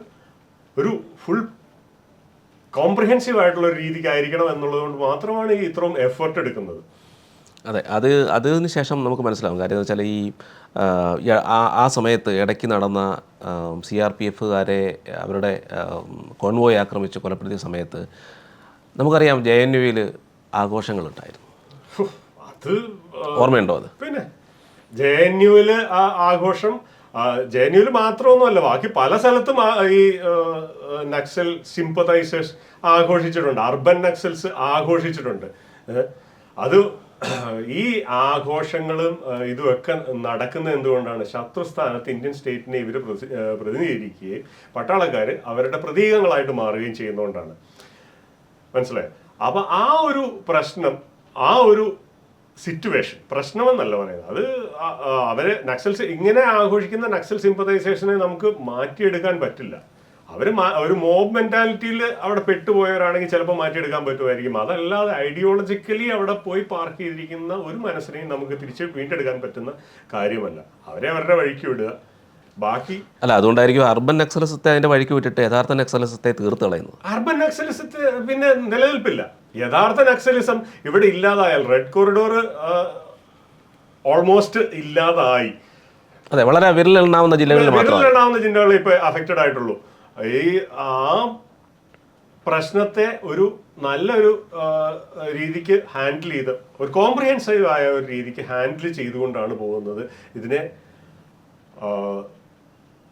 [SPEAKER 2] ഒരു ഫുൾ കോംപ്രിഹെൻസീവ് ആയിട്ടുള്ള ഒരു രീതിക്കായിരിക്കണം എന്നുള്ളത് കൊണ്ട് മാത്രമാണ് ഈ ഇത്രയും എഫേർട്ട് എടുക്കുന്നത്.
[SPEAKER 1] അതെ അത് അതിന് ശേഷം നമുക്ക് മനസ്സിലാവും. കാര്യം എന്ന് വെച്ചാൽ ഈ ആ, സമയത്ത് ഇടയ്ക്ക് നടന്ന സി ആർ പി എഫുകാരെ അവരുടെ കോൺവോയ് ആക്രമിച്ച് കൊലപ്പെടുത്തിയ സമയത്ത് നമുക്കറിയാം ജെ എൻ യുവിൽ ആഘോഷങ്ങളുണ്ടായിരുന്നു.
[SPEAKER 2] അത്
[SPEAKER 1] ഓർമ്മയുണ്ടോ അത്?
[SPEAKER 2] പിന്നെ ജെ എൻ യുവിൽ ആ ആഘോഷം ജെ എൻ യുവിൽ മാത്രമൊന്നുമല്ല ബാക്കി പല സ്ഥലത്തും ഈ നക്സൽ സിമ്പതൈസേഴ്സ് ആഘോഷിച്ചിട്ടുണ്ട് അർബൻ നക്സൽസ് ആഘോഷിച്ചിട്ടുണ്ട്. അത് ഈ ആഘോഷങ്ങളും ഇതുമൊക്കെ നടക്കുന്നത് എന്തുകൊണ്ടാണ്? ശത്രുസ്ഥാനത്ത് ഇന്ത്യൻ സ്റ്റേറ്റിനെ ഇവർ പ്രതിനിധീകരിക്കുകയും പട്ടാളക്കാർ അവരുടെ പ്രതീകങ്ങളായിട്ട് മാറുകയും ചെയ്യുന്നതുകൊണ്ടാണ്. മനസ്സിലായോ? അപ്പൊ ആ ഒരു പ്രശ്നം ആ ഒരു സിറ്റുവേഷൻ പ്രശ്നമെന്നല്ല പറയുന്നത്. അത് അവരെ നക്സൽസ് ഇങ്ങനെ ആഘോഷിക്കുന്ന നക്സൽ സിമ്പതൈസേഷനെ നമുക്ക് മാറ്റിയെടുക്കാൻ പറ്റില്ല. അവർ ഒരു മോബ് മെന്റാലിറ്റിയിൽ അവിടെ പെട്ടുപോയവരാണെങ്കിൽ ചിലപ്പോൾ മാറ്റിയെടുക്കാൻ പറ്റുമായിരിക്കും. അതല്ലാതെ ഐഡിയോളജിക്കലി അവിടെ പോയി പാർക്ക് ചെയ്തിരിക്കുന്ന ഒരു മനസ്സിനെയും നമുക്ക് തിരിച്ച് വീണ്ടെടുക്കാൻ പറ്റുന്ന കാര്യമല്ല. അവരെ അവരുടെ വഴിക്ക് വിടുക. ബാക്കി
[SPEAKER 1] അല്ല അതുകൊണ്ടായിരിക്കും അർബൻ നക്സലിസത്തെ അതിന്റെ വഴിക്ക് വിട്ടിട്ട് യഥാർത്ഥ നക്സലിസത്തെ തീർത്ത് കളയുന്നു
[SPEAKER 2] അർബൻ നക്സലിസത്തെ പിന്നെ നിലനിൽപ്പില്ല. യഥാർത്ഥ നക്സലിസം ഇവിടെ ഇല്ലാതായാൽ റെഡ് കോറിഡോർ ഓൾമോസ്റ്റ് ഇല്ലാതായി.
[SPEAKER 1] അതെ വളരെ വിരലെണ്ണാവുന്ന ജില്ലകളിൽ
[SPEAKER 2] വിരലെണ്ണാവുന്ന ജില്ലകളിൽ ഇപ്പൊ അഫക്റ്റഡ് ആയിട്ടുള്ളൂ. ഈ ആ പ്രശ്നത്തെ ഒരു നല്ലൊരു രീതിക്ക് ഹാൻഡിൽ ചെയ്ത് ഒരു കോംപ്രിഹെൻസീവ് ആയ ഒരു രീതിക്ക് ഹാൻഡിൽ ചെയ്തുകൊണ്ടാണ് പോകുന്നത്. ഇതിനെ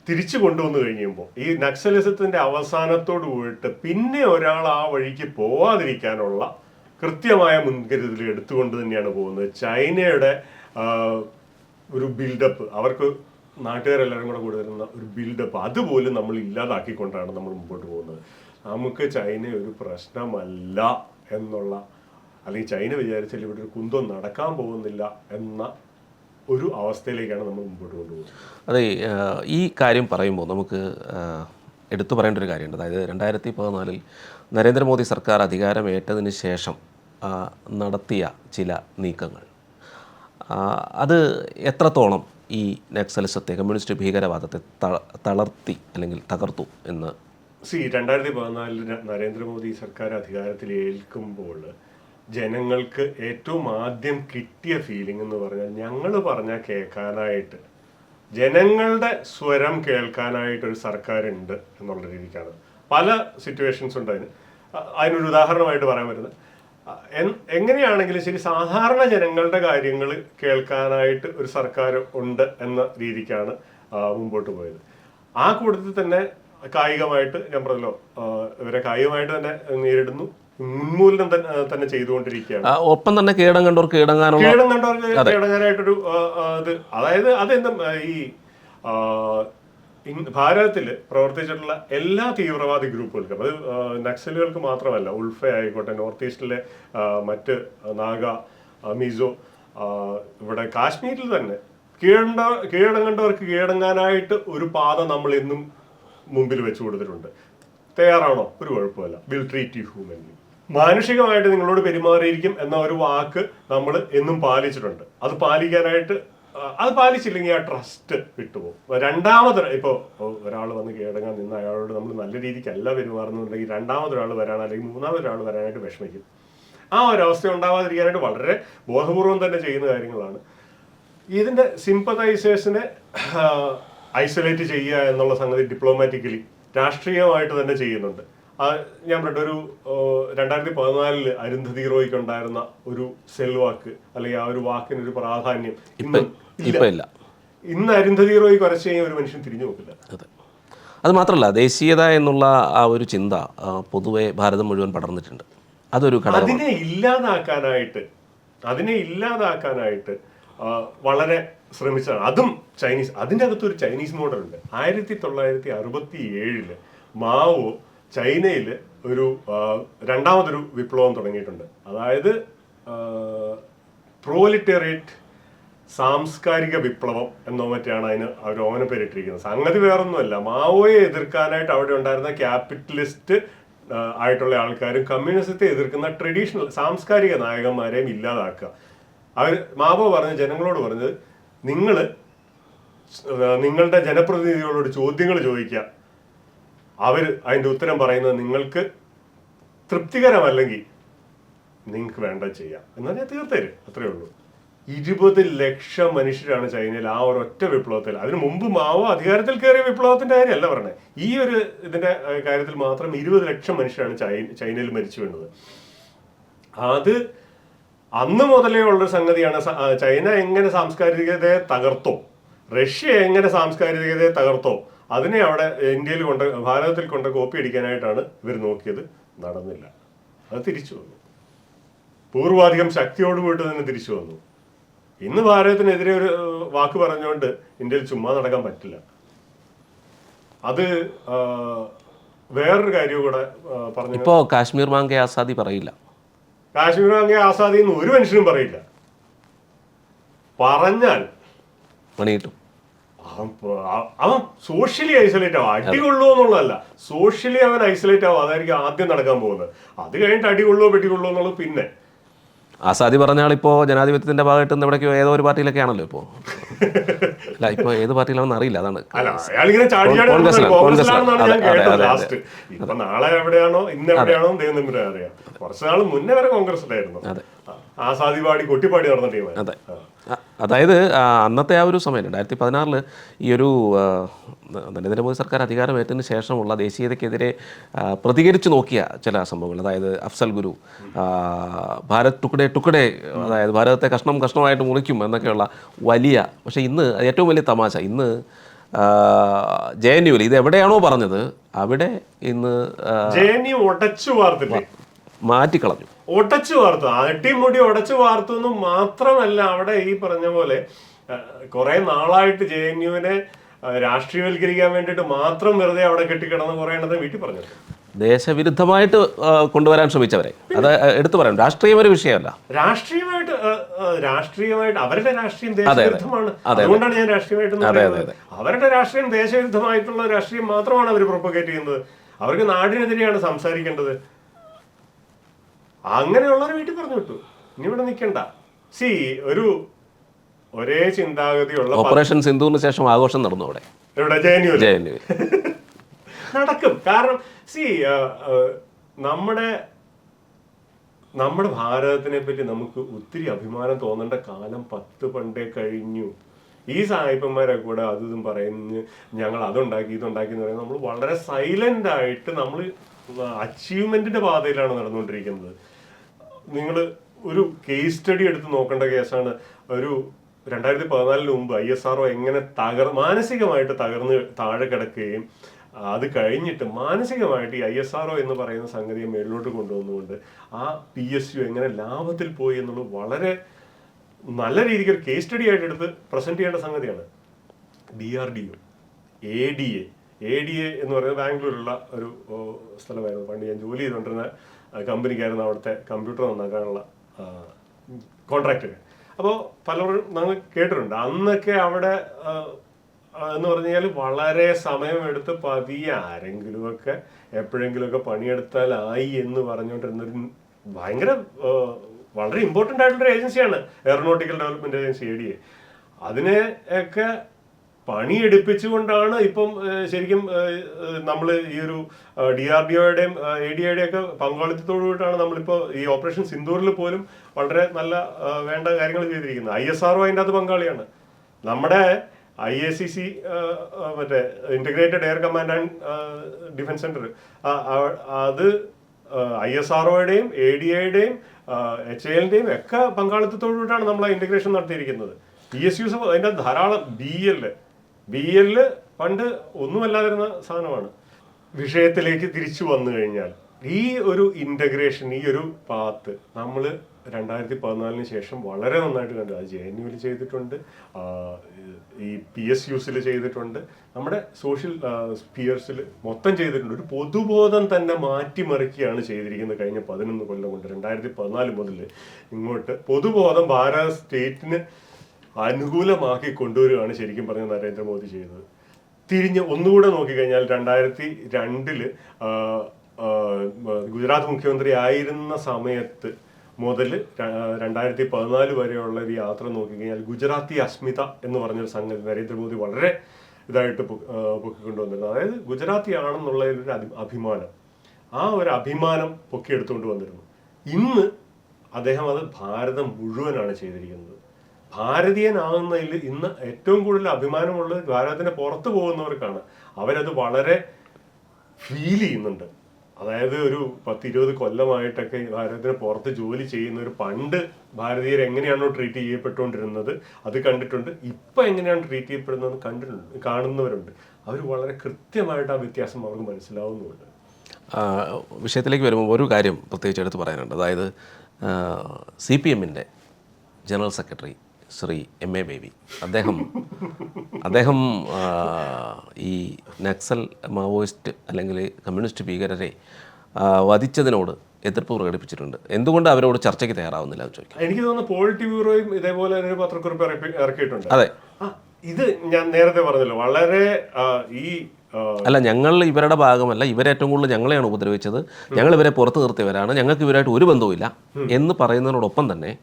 [SPEAKER 2] തിരിച്ചു കൊണ്ടുവന്നു കഴിയുമ്പോൾ ഈ നക്സലിസത്തിന്റെ അവസാനത്തോട് പോയിട്ട് പിന്നെ ഒരാൾ ആ വഴിക്ക് പോവാതിരിക്കാനുള്ള കൃത്യമായ മുൻകരുതൽ എടുത്തുകൊണ്ട് തന്നെയാണ് പോകുന്നത്. ചൈനയുടെ ഒരു ബിൽഡപ്പ് അവർക്ക് നാട്ടുകാരെല്ലാവരും കൂടെ കൂടെ വരുന്ന ഒരു ബിൽഡപ്പ് അതുപോലും നമ്മൾ ഇല്ലാതാക്കിക്കൊണ്ടാണ് നമ്മൾ മുമ്പോട്ട് പോകുന്നത്. നമുക്ക് ചൈന ഒരു പ്രശ്നമല്ല എന്നുള്ള അല്ലെങ്കിൽ ചൈന വിചാരിച്ചാൽ ഇവിടെ ഒരു കുന്തം നടക്കാൻ പോകുന്നില്ല എന്ന ഒരു അവസ്ഥയിലേക്കാണ് നമ്മൾ മുമ്പോട്ട് കൊണ്ടുപോകുന്നത്.
[SPEAKER 1] അതെ ഈ കാര്യം പറയുമ്പോൾ നമുക്ക് എടുത്തു പറയേണ്ട ഒരു കാര്യമുണ്ട്. അതായത് രണ്ടായിരത്തി പതിനാലിൽ നരേന്ദ്രമോദി സർക്കാർ അധികാരമേറ്റതിന് ശേഷം നടത്തിയ ചില നീക്കങ്ങൾ. അത് എത്രത്തോളം ഈ നക്സലിസത്തെ കമ്മ്യൂണിസ്റ്റ് ഭീകരവാദത്തെ തളർത്തി അല്ലെങ്കിൽ തകർത്തു എന്ന്?
[SPEAKER 2] സി രണ്ടായിരത്തി പതിനാലിൽ നരേന്ദ്രമോദി സർക്കാർ അധികാരത്തിൽ ഏൽക്കുമ്പോൾ ജനങ്ങൾക്ക് ഏറ്റവും ആദ്യം കിട്ടിയ ഫീലിംഗ് എന്ന് പറഞ്ഞാൽ ഞങ്ങൾ പറഞ്ഞാൽ കേൾക്കാനായിട്ട്. ജനങ്ങളുടെ സ്വരം കേൾക്കാനായിട്ട് ഒരു സർക്കാർ ഉണ്ട് എന്നുള്ള രീതിക്കാണ്. പല സിറ്റുവേഷൻസ് ഉണ്ട് അതിന്. അതിനൊരു ഉദാഹരണമായിട്ട് പറയാൻ പറ്റുന്നത്. എങ്ങനെയാണെങ്കിലും ശരി സാധാരണ ജനങ്ങളുടെ കാര്യങ്ങൾ കേൾക്കാനായിട്ട് ഒരു സർക്കാർ ഉണ്ട് എന്ന രീതിക്കാണ് മുമ്പോട്ട് പോയത്. ആ കൂട്ടത്തിൽ തന്നെ കായികമായിട്ട് ഞാൻ പറഞ്ഞല്ലോ ഇവരെ കായികമായിട്ട് തന്നെ നേരിടുന്നു. ഉന്മൂലനം തന്നെ ചെയ്തുകൊണ്ടിരിക്കുകയാണ്.
[SPEAKER 1] ഒപ്പം തന്നെ കീടം കണ്ടവർ കീടങ്ങാനുള്ള
[SPEAKER 2] കീടം കണ്ടവർക്ക് കീടങ്ങാനായിട്ടൊരു ഇത് അതായത് അതെന്താ ഈ ഭാരതത്തിൽ പ്രവർത്തിച്ചിട്ടുള്ള എല്ലാ തീവ്രവാദി ഗ്രൂപ്പുകൾക്കും അത് നക്സലുകൾക്ക് മാത്രമല്ല ഉൾഫ ആയിക്കോട്ടെ നോർത്ത് ഈസ്റ്റിലെ മറ്റ് നാഗ മിസോ ഇവിടെ കാശ്മീരിൽ തന്നെ കീഴണ്ട കീഴടങ്ങേണ്ടവർക്ക് കീഴടങ്ങാനായിട്ട് ഒരു പാത നമ്മൾ ഇന്നും മുമ്പിൽ വെച്ചു കൊടുത്തിട്ടുണ്ട്. തയ്യാറാണോ? ഒരു കുഴപ്പമില്ല. വിൽ ട്രീറ്റ് യു ഹ്യൂമൻലി മാനുഷികമായിട്ട് നിങ്ങളോട് പെരുമാറിയിരിക്കും എന്ന ഒരു വാക്ക് നമ്മൾ എന്നും പാലിച്ചിട്ടുണ്ട്. അത് പാലിക്കാനായിട്ട് അത് പാലിച്ചില്ലെങ്കിൽ ആ ട്രസ്റ്റ് വിട്ടുപോകും. രണ്ടാമത് ഇപ്പോൾ ഒരാൾ വന്ന് കേടങ്ങാൻ നിന്ന് അയാളോട് നമ്മൾ നല്ല രീതിക്കല്ല പെരുമാറുന്നുണ്ടെങ്കിൽ രണ്ടാമതൊരാൾ വരാൻ അല്ലെങ്കിൽ മൂന്നാമതൊരാൾ വരാനായിട്ട് വിഷമിക്കും. ആ ഒരു അവസ്ഥ ഉണ്ടാവാതിരിക്കാനായിട്ട് വളരെ ബോധപൂർവം തന്നെ ചെയ്യുന്ന കാര്യങ്ങളാണ്. ഇതിന്റെ സിമ്പതൈസേഴ്സിനെ ഐസൊലേറ്റ് ചെയ്യുക എന്നുള്ള സംഗതി ഡിപ്ലോമാറ്റിക്കലി രാഷ്ട്രീയമായിട്ട് തന്നെ ചെയ്യുന്നുണ്ട്. ഞാൻ പറഞ്ഞ ഒരു രണ്ടായിരത്തി പതിനാലിൽ അരുന്ധതി റോയ്ക്ക് ഉണ്ടായിരുന്ന ഒരു സെൽ വാക്ക് അല്ലെങ്കിൽ ആ ഒരു വാക്കിന് ഒരു പ്രാധാന്യം
[SPEAKER 1] ഇല്ല.
[SPEAKER 2] ഇന്ന് അരുന്ധതി റോയ് കുറച്ച് കഴിഞ്ഞാൽ ഒരു മനുഷ്യൻ തിരിഞ്ഞു നോക്കില്ല.
[SPEAKER 1] അതെ. മാത്രമല്ല ദേശീയത എന്നുള്ള ആ ഒരു ചിന്ത പൊതുവെ ഭാരതം മുഴുവൻ പടർന്നിട്ടുണ്ട്. അതൊരു
[SPEAKER 2] അതിനെ ഇല്ലാതാക്കാനായിട്ട് അതിനെ ഇല്ലാതാക്കാനായിട്ട് വളരെ ശ്രമിച്ചതാണ്. അതും ചൈനീസ് അതിന്റെ അകത്ത് ഒരു ചൈനീസ് മോഡൽ ഉണ്ട് ആയിരത്തി തൊള്ളായിരത്തി അറുപത്തി ഏഴിൽ മാവോ ചൈനയിൽ ഒരു രണ്ടാമതൊരു വിപ്ലവം തുടങ്ങിയിട്ടുണ്ട്. അതായത് പ്രോലിറ്റേറിയറ്റ് സാംസ്കാരിക വിപ്ലവം എന്നോ മറ്റാണ് അതിന് അവർ ഓന പേരിട്ടിരിക്കുന്നത്. സംഗതി വേറൊന്നുമല്ല. മാവോയെ എതിർക്കാനായിട്ട് അവിടെ ഉണ്ടായിരുന്ന ക്യാപിറ്റലിസ്റ്റ് ആയിട്ടുള്ള ആൾക്കാരും കമ്മ്യൂണിസത്തെ എതിർക്കുന്ന ട്രഡീഷണൽ സാംസ്കാരിക നായകന്മാരെയും ഇല്ലാതാക്കുക. അവർ മാവോ പറഞ്ഞ ജനങ്ങളോട് പറഞ്ഞത് നിങ്ങൾ നിങ്ങളുടെ ജനപ്രതിനിധികളോട് ചോദ്യങ്ങൾ ചോദിക്കുക. അവർ അതിന്റെ ഉത്തരം പറയുന്നത് നിങ്ങൾക്ക് തൃപ്തികരമല്ലെങ്കിൽ നിങ്ങൾക്ക് വേണ്ട ചെയ്യാം. എന്നാൽ ഞാൻ തീർത്തരും. അത്രയേ ഉള്ളൂ. ഇരുപത് ലക്ഷം മനുഷ്യരാണ് ചൈനയിൽ ആ ഒരു ഒറ്റ വിപ്ലവത്തിൽ. അതിനു മുമ്പ് മാവോ അധികാരത്തിൽ കയറിയ വിപ്ലവത്തിന്റെ കാര്യമല്ല പറഞ്ഞത് ഈ ഒരു ഇതിന്റെ കാര്യത്തിൽ മാത്രം ഇരുപത് ലക്ഷം മനുഷ്യരാണ് ചൈനയിൽ മരിച്ചു വീണത് അത് അന്ന് മുതലേ ഉള്ള സംഗതിയാണ് ചൈന എങ്ങനെ സാംസ്കാരികതയെ തകർത്തോ? റഷ്യ എങ്ങനെ സാംസ്കാരികതയെ തകർത്തോ? അതിനെ അവിടെ ഇന്ത്യയിൽ കൊണ്ട് ഭാരതത്തിൽ കൊണ്ട് കോപ്പി അടിക്കാനായിട്ടാണ് ഇവർ നോക്കിയത്. നടന്നില്ല. അത് തിരിച്ചു വന്നു. പൂർവാധികം ശക്തിയോട് പോയിട്ട് തന്നെ തിരിച്ചു വന്നു. ഇന്ന് ഭാരതത്തിനെതിരെ ഒരു വാക്ക് പറഞ്ഞുകൊണ്ട് ഇന്ത്യയിൽ ചുമ്മാ നടക്കാൻ പറ്റില്ല. അത് വേറൊരു കാര്യം കൂടെ പറഞ്ഞു
[SPEAKER 1] ഇപ്പോ കാശ്മീർ മാങ്കെ ആസാദി പറയില്ല.
[SPEAKER 2] കാശ്മീർ അങ്ങനെ ആസാദി എന്ന് ഒരു മനുഷ്യനും പറയില്ല. പറഞ്ഞാൽ
[SPEAKER 1] മണി കിട്ടും
[SPEAKER 2] അവൻ സോഷ്യലി ഐസൊലേറ്റ് ആവും. അടി കൊള്ളുമോ എന്നുള്ളതല്ല. സോഷ്യലി അവൻ ഐസൊലേറ്റ് ആവും. അതായിരിക്കും ആദ്യം നടക്കാൻ പോകുന്നത്. അത് കഴിഞ്ഞിട്ട് അടി കൊള്ളുമോ വെടി കൊള്ളുമോ എന്നുള്ളത് പിന്നെ.
[SPEAKER 1] ആസാദി പറഞ്ഞാൽ ഇപ്പോൾ ജനാധിപത്യത്തിന്റെ ഭാഗമായിട്ട് ഇവിടേക്ക് ഏതോ ഒരു പാർട്ടിയിലൊക്കെ ആണല്ലോ ഇപ്പോ. അല്ല ഇപ്പോൾ ഏത് പാർട്ടിയിലാണെന്ന് അറിയില്ല അതാണ്.
[SPEAKER 2] ഇപ്പൊ നാളെ എവിടെയാണോ ഇന്ന് എവിടെയാണോ ദൈവം തമ്മിൽ അറിയാം. കുറച്ച് നാൾ മുന്നേ വരെ കോൺഗ്രസ്സിലായിരുന്നു. ആസാദി പാടി കൊട്ടിപ്പാടി നടന്ന ടീമാണ്
[SPEAKER 1] അതായത് അന്നത്തെ ആ ഒരു സമയം രണ്ടായിരത്തി പതിനാറിൽ ഈ ഒരു നരേന്ദ്ര നരേന്ദ്രമോദി സർക്കാർ അധികാരമേറ്റതിന് ശേഷമുള്ള ദേശീയതയ്ക്കെതിരെ പ്രതികരിച്ചു നോക്കിയ ചില സംഭവങ്ങൾ. അതായത് അഫ്സൽ ഗുരു ഭാരത് ടുക്കടെ ടുക്കടെ അതായത് ഭാരതത്തെ കഷ്ണം കഷ്ണമായിട്ട് മുറിക്കും എന്നൊക്കെയുള്ള വലിയ പക്ഷേ ഇന്ന് ഏറ്റവും വലിയ തമാശ. ഇന്ന് ജെ എൻ യുവിൽ ഇത് എവിടെയാണോ പറഞ്ഞത് അവിടെ ഇന്ന് ആ,
[SPEAKER 2] ജെ എൻ യു
[SPEAKER 1] മാറ്റിക്കളഞ്ഞു.
[SPEAKER 2] ഒടച്ചു വാർത്തു. അടിമുടി ഉടച്ചു വാർത്തു എന്ന് മാത്രമല്ല അവിടെ ഈ പറഞ്ഞ പോലെ കുറെ നാളായിട്ട് ജെ എൻ യുവിനെ രാഷ്ട്രീയവൽക്കരിക്കാൻ വേണ്ടിയിട്ട് മാത്രം വെറുതെ അവിടെ കെട്ടിക്കിടന്ന് കുറെ എണ്ണത്തെ വീട്ടിൽ പറഞ്ഞു
[SPEAKER 1] ദേശവിരുദ്ധമായിട്ട് കൊണ്ടുവരാൻ ശ്രമിച്ചവരെ. അത് എടുത്തു പറയാം രാഷ്ട്രീയം ഒരു വിഷയമല്ല.
[SPEAKER 2] രാഷ്ട്രീയമായിട്ട് രാഷ്ട്രീയമായിട്ട് അവരുടെ രാഷ്ട്രീയം ദേശവിരുദ്ധമാണ്. അതുകൊണ്ടാണ് ഞാൻ രാഷ്ട്രീയമായിട്ട് അവരുടെ രാഷ്ട്രീയം ദേശവിരുദ്ധമായിട്ടുള്ള രാഷ്ട്രീയം മാത്രമാണ് അവർ പ്രൊപ്പഗേറ്റ് ചെയ്യുന്നത്. അവർക്ക് നാടിനെതിരെയാണ് സംസാരിക്കേണ്ടത്. അങ്ങനെയുള്ളവരെ വീട്ടിൽ പറഞ്ഞു വിട്ടു. ഇനി ഇവിടെ നിൽക്കണ്ട. സി ഒരു ഒരേ ചിന്താഗതിയുള്ള
[SPEAKER 1] ഓപ്പറേഷൻ സിന്ധുവിന് ശേഷം ആഘോഷം നടന്നു അവിടെ.
[SPEAKER 2] നടക്കും. കാരണം സി നമ്മുടെ നമ്മുടെ ഭാരതത്തിനെ പറ്റി നമുക്ക് ഒത്തിരി അഭിമാനം തോന്നേണ്ട കാലം പത്ത് പണ്ടേ കഴിഞ്ഞു. ഈ സായിപ്പന്മാരെ കൂടെ അതും ഇതും പറയുന്ന ഞങ്ങൾ അതുണ്ടാക്കി ഇതുണ്ടാക്കി എന്ന് പറയുന്നത് നമ്മൾ വളരെ സൈലന്റ് ആയിട്ട് നമ്മൾ അച്ചീവ്മെന്റിന്റെ പാതയിലാണ് നടന്നുകൊണ്ടിരിക്കുന്നത്. നിങ്ങൾ ഒരു കേസ് സ്റ്റഡി എടുത്ത് നോക്കേണ്ട കേസാണ് ഒരു രണ്ടായിരത്തി പതിനാലിന് മുമ്പ് ഐ എസ് ആർ എങ്ങനെ തകർ മാനസികമായിട്ട് തകർന്ന് താഴെ കിടക്കുകയും അത് കഴിഞ്ഞിട്ട് മാനസികമായിട്ട് ഈ ഐ എസ് ആർ എന്ന് പറയുന്ന സംഗതിയെ മേളിലോട്ട് കൊണ്ടുവന്നുകൊണ്ട് ആ പി എസ് യു എങ്ങനെ ലാഭത്തിൽ പോയി എന്നുള്ളത് വളരെ നല്ല രീതിക്ക് ഒരു കേസ് സ്റ്റഡി ആയിട്ട് എടുത്ത് പ്രസന്റ് ചെയ്യേണ്ട സംഗതിയാണ്. D R D O A D A A D A എന്ന് പറയുന്നത് ബാംഗ്ലൂരിലുള്ള ഒരു സ്ഥലമായിരുന്നു. പണ്ട് ഞാൻ ജോലി ചെയ്തുകൊണ്ടിരുന്ന കമ്പനിക്കായിരുന്നു അവിടുത്തെ കമ്പ്യൂട്ടർ നന്നാക്കാനുള്ള കോൺട്രാക്റ്റ് അപ്പോൾ പലരും നമ്മൾ കേട്ടിട്ടുണ്ട്. അന്നൊക്കെ അവിടെ എന്ന് പറഞ്ഞു കഴിഞ്ഞാൽ വളരെ സമയമെടുത്ത് പതിയെ ആരെങ്കിലുമൊക്കെ എപ്പോഴെങ്കിലുമൊക്കെ പണിയെടുത്താലായി എന്ന് പറഞ്ഞുകൊണ്ടിരുന്നൊരു ഭയങ്കര വളരെ ഇമ്പോർട്ടന്റ് ആയിട്ടുള്ള ഏജൻസിയാണ്. Aeronautical development agency A D A അതിനെ ഒക്കെ പണിയെടുപ്പിച്ചുകൊണ്ടാണ് ഇപ്പം ശരിക്കും നമ്മൾ ഈ ഒരു ഡി ആർ ഡി ഒയുടെയും എ ഡി ഐയുടെയും ഒക്കെ പങ്കാളിത്തത്തോടുകൂടിയിട്ടാണ് നമ്മളിപ്പോൾ ഈ ഓപ്പറേഷൻ സിന്ദൂറിൽ പോലും വളരെ നല്ല വേണ്ട കാര്യങ്ങൾ ചെയ്തിരിക്കുന്നത്. ഐ എസ് ആർ അതിന്റെ അത് പങ്കാളിയാണ്. നമ്മുടെ ഐ എ സി സി മറ്റേ integrated air command and defence centre അത് ഐ എസ് ആർ ഒയുടെയും എ ഡി ഐയുടെയും എച്ച് എല്ലിന്റെയും ഒക്കെ പങ്കാളിത്തത്തോടുകൂടിയിട്ടാണ് നമ്മൾ ആ ഇന്റഗ്രേഷൻ നടത്തിയിരിക്കുന്നത്. പി എസ് യുസ് അതിന്റെ ധാരാളം ബി എൽ ബി എല്ല് പണ്ട് ഒന്നുമല്ലാതിരുന്ന സാധനമാണ്. വിഷയത്തിലേക്ക് തിരിച്ചു വന്നു കഴിഞ്ഞാൽ ഈ ഒരു ഇന്റഗ്രേഷൻ ഈ ഒരു പാത്ത് നമ്മൾ രണ്ടായിരത്തി പതിനാലിന് ശേഷം വളരെ നന്നായിട്ട് കണ്ടു. അത് ജെ എൻ യുവിൽ ചെയ്തിട്ടുണ്ട്. ഈ പി എസ് യുസിൽ ചെയ്തിട്ടുണ്ട്. നമ്മുടെ സോഷ്യൽ സ്പിയേഴ്സിൽ മൊത്തം ചെയ്തിട്ടുണ്ട്. ഒരു പൊതുബോധം തന്നെ മാറ്റിമറിക്കുകയാണ് ചെയ്തിരിക്കുന്നത് കഴിഞ്ഞ പതിനൊന്ന് കൊല്ലം കൊണ്ട്. രണ്ടായിരത്തി പതിനാല് മുതൽ ഇങ്ങോട്ട് പൊതുബോധം ഭാരത സ്റ്റേറ്റിന് അനുകൂലമാക്കി കൊണ്ടുവരികയാണ് ശരിക്കും പറഞ്ഞ നരേന്ദ്രമോദി ചെയ്തത് തിരിഞ്ഞ് ഒന്നുകൂടെ നോക്കിക്കഴിഞ്ഞാൽ രണ്ടായിരത്തി രണ്ടിൽ ഗുജറാത്ത് മുഖ്യമന്ത്രി ആയിരുന്ന സമയത്ത് മുതൽ രണ്ടായിരത്തി പതിനാല് വരെയുള്ള ഒരു യാത്ര നോക്കിക്കഴിഞ്ഞാൽ ഗുജറാത്തി അസ്മിത എന്ന് പറഞ്ഞൊരു സംഗതി നരേന്ദ്രമോദി വളരെ ഇതായിട്ട് പൊക്കിക്കൊണ്ടുവന്നിരുന്നു. അതായത് ഗുജറാത്തി ആണെന്നുള്ള ഒരു അഭിമാനം. ആ ഒരു അഭിമാനം പൊക്കിയെടുത്തുകൊണ്ട് വന്നിരുന്നു. ഇന്ന് അദ്ദേഹം അത് ഭാരതം മുഴുവനാണ് ചെയ്തിരിക്കുന്നത്. ഭാരതീയനാകുന്നതിൽ ഇന്ന് ഏറ്റവും കൂടുതൽ അഭിമാനമുള്ളത് ഭാരതത്തിന് പുറത്തു പോകുന്നവർക്കാണ്. അവരത് വളരെ ഫീൽ ചെയ്യുന്നുണ്ട്. അതായത് ഒരു പത്തിരുപത് കൊല്ലമായിട്ടൊക്കെ ഭാരതത്തിന് പുറത്ത് ജോലി ചെയ്യുന്ന ഒരു പണ്ട് ഭാരതീയർ എങ്ങനെയാണോ ട്രീറ്റ് ചെയ്യപ്പെട്ടുകൊണ്ടിരുന്നത് അത് കണ്ടിട്ടുണ്ട്. ഇപ്പം എങ്ങനെയാണ് ട്രീറ്റ് ചെയ്യപ്പെടുന്നത് കണ്ടിട്ടുണ്ട് കാണുന്നവരുണ്ട്. അവർ വളരെ കൃത്യമായിട്ട് ആ വ്യത്യാസം അവർക്ക്
[SPEAKER 1] മനസ്സിലാവുന്നുണ്ട്. വിഷയത്തിലേക്ക് വരുമ്പോൾ ഒരു കാര്യം പ്രത്യേകിച്ച് എടുത്ത് പറയാനുണ്ട്. അതായത് സി പി എമ്മിന്റെ general secretary Shri M A Baby അദ്ദേഹം അദ്ദേഹം ഈ നക്സൽ മാവോയിസ്റ്റ് അല്ലെങ്കിൽ കമ്മ്യൂണിസ്റ്റ് ഭീകരരെ വധിച്ചതിനോട് എതിർപ്പ് പ്രകടിപ്പിച്ചിട്ടുണ്ട്. എന്തുകൊണ്ട് അവരോട് ചർച്ചയ്ക്ക് തയ്യാറാവുന്നില്ല എന്ന് ചോദിക്കാം.
[SPEAKER 2] എനിക്ക് തോന്നുന്നു പോളിറ്റി ബ്യൂറോയും ഇതേപോലെ ഒരു പത്രക്കുറിപ്പ് ഇറക്കി- ഇറക്കിയിട്ടുണ്ട്.
[SPEAKER 1] അതെ.
[SPEAKER 2] ഇത് ഞാൻ നേരത്തെ പറഞ്ഞല്ലോ. വളരെ ഈ
[SPEAKER 1] അല്ല ഞങ്ങൾ ഇവരുടെ ഭാഗമല്ല. ഇവരേറ്റവും കൂടുതൽ ഞങ്ങളെയാണ് ഉപദ്രവിച്ചത്. ഞങ്ങൾ ഇവരെ പുറത്തു നിർത്തിയവരാണ്. ഞങ്ങൾക്ക് ഇവരായിട്ട് ഒരു ബന്ധവുമില്ല. എന്ന് പറയുന്നതിനോടൊപ്പം തന്നെ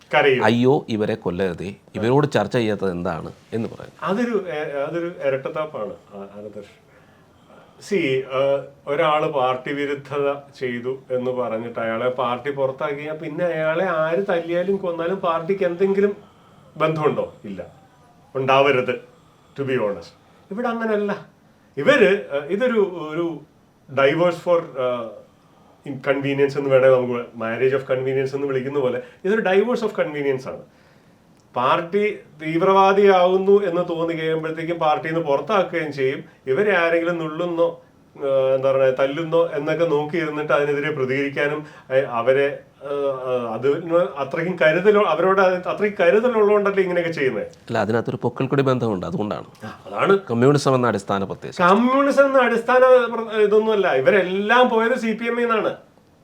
[SPEAKER 1] അയ്യോ ഇവരെ കൊല്ലരുതേ. ഇവരോട് ചർച്ച ചെയ്യാത്തത് എന്താണ് എന്ന് പറയുന്നത്
[SPEAKER 2] അതൊരു അതൊരു ഇരട്ടത്താപ്പാണ് സി ഒരാൾ പാർട്ടി വിരുദ്ധത ചെയ്തു എന്ന് പറഞ്ഞിട്ട് അയാളെ പാർട്ടി പുറത്താക്കി പിന്നെ അയാളെ ആര് തല്ലിയാലും കൊന്നാലും പാർട്ടിക്ക് എന്തെങ്കിലും ബന്ധമുണ്ടോ? ഇല്ല. ഉണ്ടാവരുത് ടു ബി ഓണസ്റ്റ് ഇവിടെ അങ്ങനെയല്ല. ഇവർ ഇതൊരു ഒരു ഡൈവേഴ്സ് ഫോർ കൺവീനിയൻസ് എന്ന് വേണേൽ നമുക്ക് മാരേജ് ഓഫ് കൺവീനിയൻസ് എന്ന് വിളിക്കുന്ന പോലെ ഇതൊരു ഡൈവേഴ്സ് ഓഫ് കൺവീനിയൻസ് ആണ്. പാർട്ടി തീവ്രവാദിയാവുന്നു എന്ന് തോന്നി കഴിയുമ്പോഴത്തേക്കും പാർട്ടിയിൽ നിന്ന് പുറത്താക്കുകയും ചെയ്യും. ഇവരെ ആരെങ്കിലും നുള്ളുന്നോ എന്താ പറയുക തല്ലുന്നോ എന്നൊക്കെ നോക്കി ഇരുന്നിട്ട് അതിനെതിരെ പ്രതികരിക്കാനും അവരെ അതിന് അത്രയ്ക്കും കരുതൽ അവരോട് അത്രയും കരുതലുള്ളതുകൊണ്ടല്ലേ ഇങ്ങനെയൊക്കെ ചെയ്യുന്നത്
[SPEAKER 1] അല്ല അതിനകത്തൊരു പൊക്കിൾക്കൊടി ബന്ധമുണ്ട് അതുകൊണ്ടാണ്.
[SPEAKER 2] അതാണ്.
[SPEAKER 1] കമ്മ്യൂണിസം എന്ന അടിസ്ഥാന പ്രത്യേകം
[SPEAKER 2] കമ്മ്യൂണിസം എന്ന അടിസ്ഥാന ഇതൊന്നുമല്ല ഇവരെല്ലാം പോയത് സി പി എമ്മിൽ നിന്നാണ്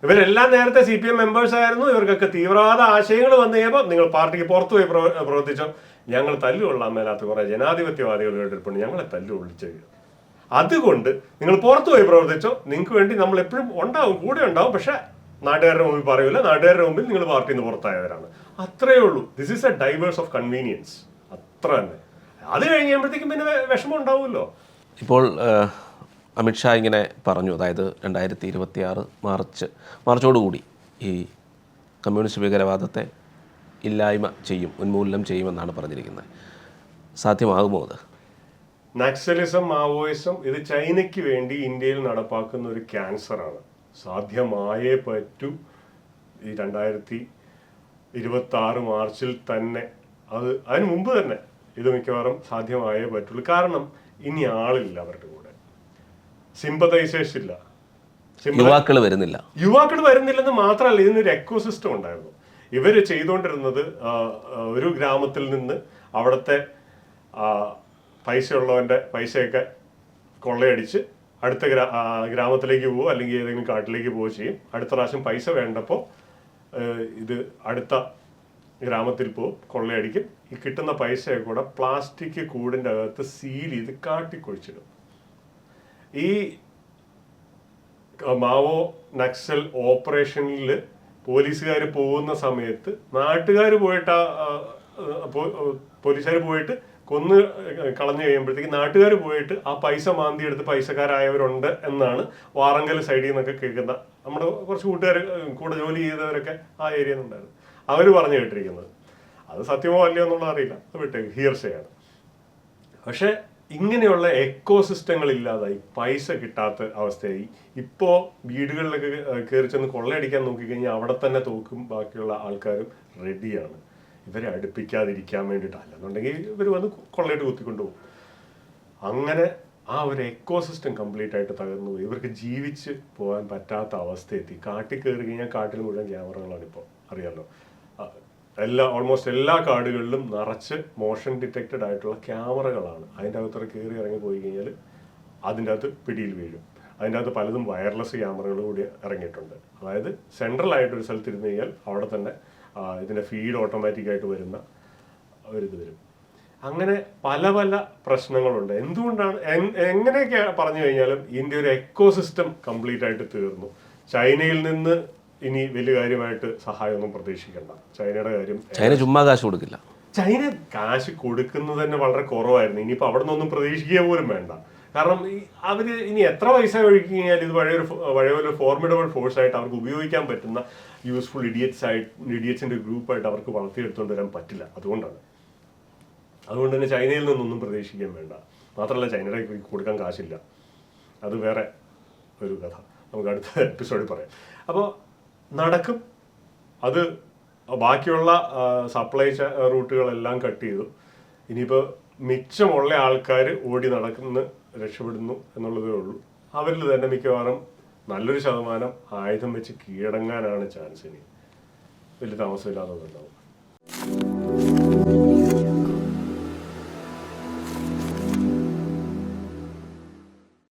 [SPEAKER 2] ഇവരെല്ലാം നേരത്തെ സി പി എം മെമ്പേഴ്സ് ആയിരുന്നു ഇവർക്കൊക്കെ തീവ്രവാദ ആശയങ്ങൾ വന്നു കഴിയുമ്പോൾ നിങ്ങൾ പാർട്ടിക്ക് പുറത്തു പോയി പ്രവ- പ്രവർത്തിച്ചോ. ഞങ്ങൾ തല്ലുകൊള്ളാൻ മേലാത്ത കുറെ ജനാധിപത്യവാദികൾ കേട്ടിട്ടുണ്ട് ഞങ്ങളെ തല്ലു ഒളിച്ചു അതുകൊണ്ട് നിങ്ങൾ പുറത്തു പോയി പ്രവർത്തിച്ചോ നിങ്ങൾക്ക് വേണ്ടി നമ്മൾ എപ്പോഴും ഉണ്ടാവും കൂടെ ഉണ്ടാവും പക്ഷെ നാട്ടുകാരുടെ മുമ്പിൽ പറയൂല നാട്ടുകാരുടെ മുമ്പിൽ നിങ്ങൾ പാർട്ടിയിൽ നിന്ന് പുറത്തായവരാണ്. അത്രയേ ഉള്ളൂ. This is a divorce of convenience അത്ര തന്നെ. അത് കഴിഞ്ഞപ്പോഴത്തേക്കും കഴിയുമ്പോഴത്തേക്കും പിന്നെ വിഷമം ഉണ്ടാവുമല്ലോ.
[SPEAKER 1] ഇപ്പോൾ അമിത്ഷാ ഇങ്ങനെ പറഞ്ഞു അതായത് രണ്ടായിരത്തി ഇരുപത്തി ആറ് മാർച്ച് മാർച്ചോടുകൂടി ഈ കമ്മ്യൂണിസ്റ്റ് ഭീകരവാദത്തെ ഇല്ലായ്മ ചെയ്യും ഉന്മൂലനം ചെയ്യുമെന്നാണ് പറഞ്ഞിരിക്കുന്നത്. സാധ്യമാകുമോ അത്?
[SPEAKER 2] നക്സലിസം മാവോയിസം ഇത് ചൈനയ്ക്ക് വേണ്ടി ഇന്ത്യയിൽ നടപ്പാക്കുന്ന ഒരു ക്യാൻസറാണ്. സാധ്യമായേ പറ്റൂ. ഈ രണ്ടായിരത്തി ഇരുപത്തി ആറ് മാർച്ചിൽ തന്നെ അത് അതിന് മുമ്പ് തന്നെ ഇത് മിക്കവാറും സാധ്യമായേ പറ്റുള്ളൂ. കാരണം ഇനി ആളില്ല അവരുടെ കൂടെ. സിമ്പതൈസേഴ്സ് ഇല്ല.
[SPEAKER 1] യുവാക്കൾ വരുന്നില്ല.
[SPEAKER 2] യുവാക്കൾ വരുന്നില്ലെന്ന് മാത്രമല്ല ഇതിനൊരു എക്കോസിസ്റ്റം ഉണ്ടായിരുന്നു. ഇവർ ചെയ്തുകൊണ്ടിരുന്നത് ഒരു ഗ്രാമത്തിൽ നിന്ന് അവിടുത്തെ പൈസയുള്ളവന്റെ പൈസയൊക്കെ കൊള്ളയടിച്ച് അടുത്ത ഗ്രാ ഗ്രാമത്തിലേക്ക് പോവുക അല്ലെങ്കിൽ ഏതെങ്കിലും കാട്ടിലേക്ക് പോവുക ചെയ്യും. അടുത്ത പ്രാവശ്യം പൈസ വേണ്ടപ്പോൾ ഇത് അടുത്ത ഗ്രാമത്തിൽ പോവും കൊള്ളയടിക്കും. ഈ കിട്ടുന്ന പൈസയൊക്കെ കൂടെ പ്ലാസ്റ്റിക് കൂടിന്റെ അകത്ത് സീൽ ചെയ്ത് കാട്ടിക്കൊഴിച്ചിടും. ഈ മാവോ നക്സൽ ഓപ്പറേഷനിൽ പോലീസുകാർ പോകുന്ന സമയത്ത് നാട്ടുകാർ പോയിട്ട് പോലീസുകാർ പോയിട്ട് കൊന്ന് കളഞ്ഞു കഴിയുമ്പോഴത്തേക്ക് നാട്ടുകാർ പോയിട്ട് ആ പൈസ മാന്തി എടുത്ത് പൈസക്കാരായവരുണ്ട് എന്നാണ് വാറങ്കൽ സൈഡിൽ നിന്നൊക്കെ കേൾക്കുന്ന നമ്മുടെ കുറച്ച് കൂട്ടുകാർ കൂടെ ജോലി ചെയ്തവരൊക്കെ ആ ഏരിയയിൽ നിന്നുണ്ടായിരുന്നു അവർ പറഞ്ഞു കേട്ടിരിക്കുന്നത്. അത് സത്യമോ അല്ലയോ എന്നുള്ളത് അറിയില്ല. അത് വിട്ടേ ഹിയർസയാണ് പക്ഷെ ഇങ്ങനെയുള്ള എക്കോ സിസ്റ്റങ്ങൾ ഇല്ലാതായി. പൈസ കിട്ടാത്ത അവസ്ഥയായി. ഇപ്പോൾ വീടുകളിലൊക്കെ കയറി ചെന്ന് കൊള്ളയടിക്കാൻ നോക്കിക്കഴിഞ്ഞാൽ അവിടെ തന്നെ തോക്കും ബാക്കിയുള്ള ആൾക്കാരും റെഡിയാണ്. ഇവരെ അടുപ്പിക്കാതിരിക്കാൻ വേണ്ടിയിട്ട്. എന്നുണ്ടെങ്കിൽ ഇവർ വന്ന് കൊള്ളയിട്ട് കുത്തിക്കൊണ്ടുപോകും. അങ്ങനെ ആ ഒരു എക്കോസിസ്റ്റം കംപ്ലീറ്റ് ആയിട്ട് തകർന്നു ഇവർക്ക് ജീവിച്ച് പോകാൻ പറ്റാത്ത അവസ്ഥ എത്തി കാട്ടിൽ കയറി കഴിഞ്ഞാൽ കാട്ടിൽ മുഴുവൻ ക്യാമറകളാണ് ഇപ്പോൾ അറിയാമല്ലോ എല്ലാ ഓൾമോസ്റ്റ് എല്ലാ കാടുകളിലും നിറച്ച് മോഷൻ ഡിറ്റക്റ്റഡ് ആയിട്ടുള്ള ക്യാമറകളാണ്. അതിന്റെ അകത്തോടെ കയറി ഇറങ്ങി പോയി കഴിഞ്ഞാൽ അതിന്റെ അകത്ത് പിടിയിൽ വീഴും. അതിന്റെ അകത്ത് പലതും വയർലെസ് ക്യാമറകൾ കൂടി ഇറങ്ങിയിട്ടുണ്ട്. അതായത് സെൻട്രൽ ആയിട്ടൊരു സ്ഥലത്ത് ഇരുന്ന് കഴിഞ്ഞാൽ അവിടെ തന്നെ ഇതിന്റെ ഫീഡ് ഓട്ടോമാറ്റിക്കായിട്ട് വരുന്ന ഒരിത് വരും. അങ്ങനെ പല പല പ്രശ്നങ്ങളുണ്ട്. എന്തുകൊണ്ടാണ് എങ്ങനെയൊക്കെ പറഞ്ഞു കഴിഞ്ഞാലും ഇതിന്റെ ഒരു എക്കോസിസ്റ്റം കംപ്ലീറ്റ് ആയിട്ട് തീർന്നു. ചൈനയിൽ നിന്ന് ഇനി വലിയ കാര്യമായിട്ട് സഹായമൊന്നും പ്രതീക്ഷിക്കണ്ട. ചൈനയുടെ കാര്യം
[SPEAKER 1] ചൈന ചുമ്മാ കാശ് കൊടുക്കില്ല.
[SPEAKER 2] ചൈന കാശ് കൊടുക്കുന്നത് തന്നെ വളരെ കുറവായിരുന്നു. ഇനിയിപ്പോൾ അവിടെ നിന്നൊന്നും പ്രതീക്ഷിക്കുക പോലും വേണ്ട. കാരണം അവർ ഇനി എത്ര പൈസ ഒഴുക്കി കഴിഞ്ഞാൽ ഇത് പഴയൊരു വഴിയൊരു പഴയ ഒരു ഫോർമിഡബിൾ ഫോഴ്സ് ആയിട്ട് അവർക്ക് ഉപയോഗിക്കാൻ പറ്റുന്ന യൂസ്ഫുൾ ഇഡിയറ്റ്സ് ആയിട്ട് ഇഡിയറ്റ്സിന്റെ ഗ്രൂപ്പായിട്ട് അവർക്ക് വളർത്തിയെടുത്തുകൊണ്ട് വരാൻ പറ്റില്ല. അതുകൊണ്ടാണ്. അതുകൊണ്ട് തന്നെ ചൈനയിൽ നിന്നൊന്നും പ്രതീക്ഷിക്കാൻ വേണ്ട. മാത്രമല്ല ചൈനയുടെ കൊടുക്കാൻ കാശില്ല. അത് വേറെ ഒരു കഥ. നമുക്ക് അടുത്ത എപ്പിസോഡിൽ പറയാം. അപ്പോൾ നടക്കും. അത് ബാക്കിയുള്ള സപ്ലൈ റൂട്ടുകളെല്ലാം കട്ട് ചെയ്തു. ഇനിയിപ്പോൾ മിച്ചമുള്ള ആൾക്കാർ ഓടി നടക്കുന്ന രക്ഷപ്പെടുന്നു എന്നുള്ളതേ ഉള്ളൂ. അവരിൽ തന്നെ മിക്കവാറും നല്ലൊരു ശതമാനം ആയുധം വെച്ച് കീഴടങ്ങാനാണ് ചാൻസ് ഇനി. വലിയ താമസമില്ലാതെ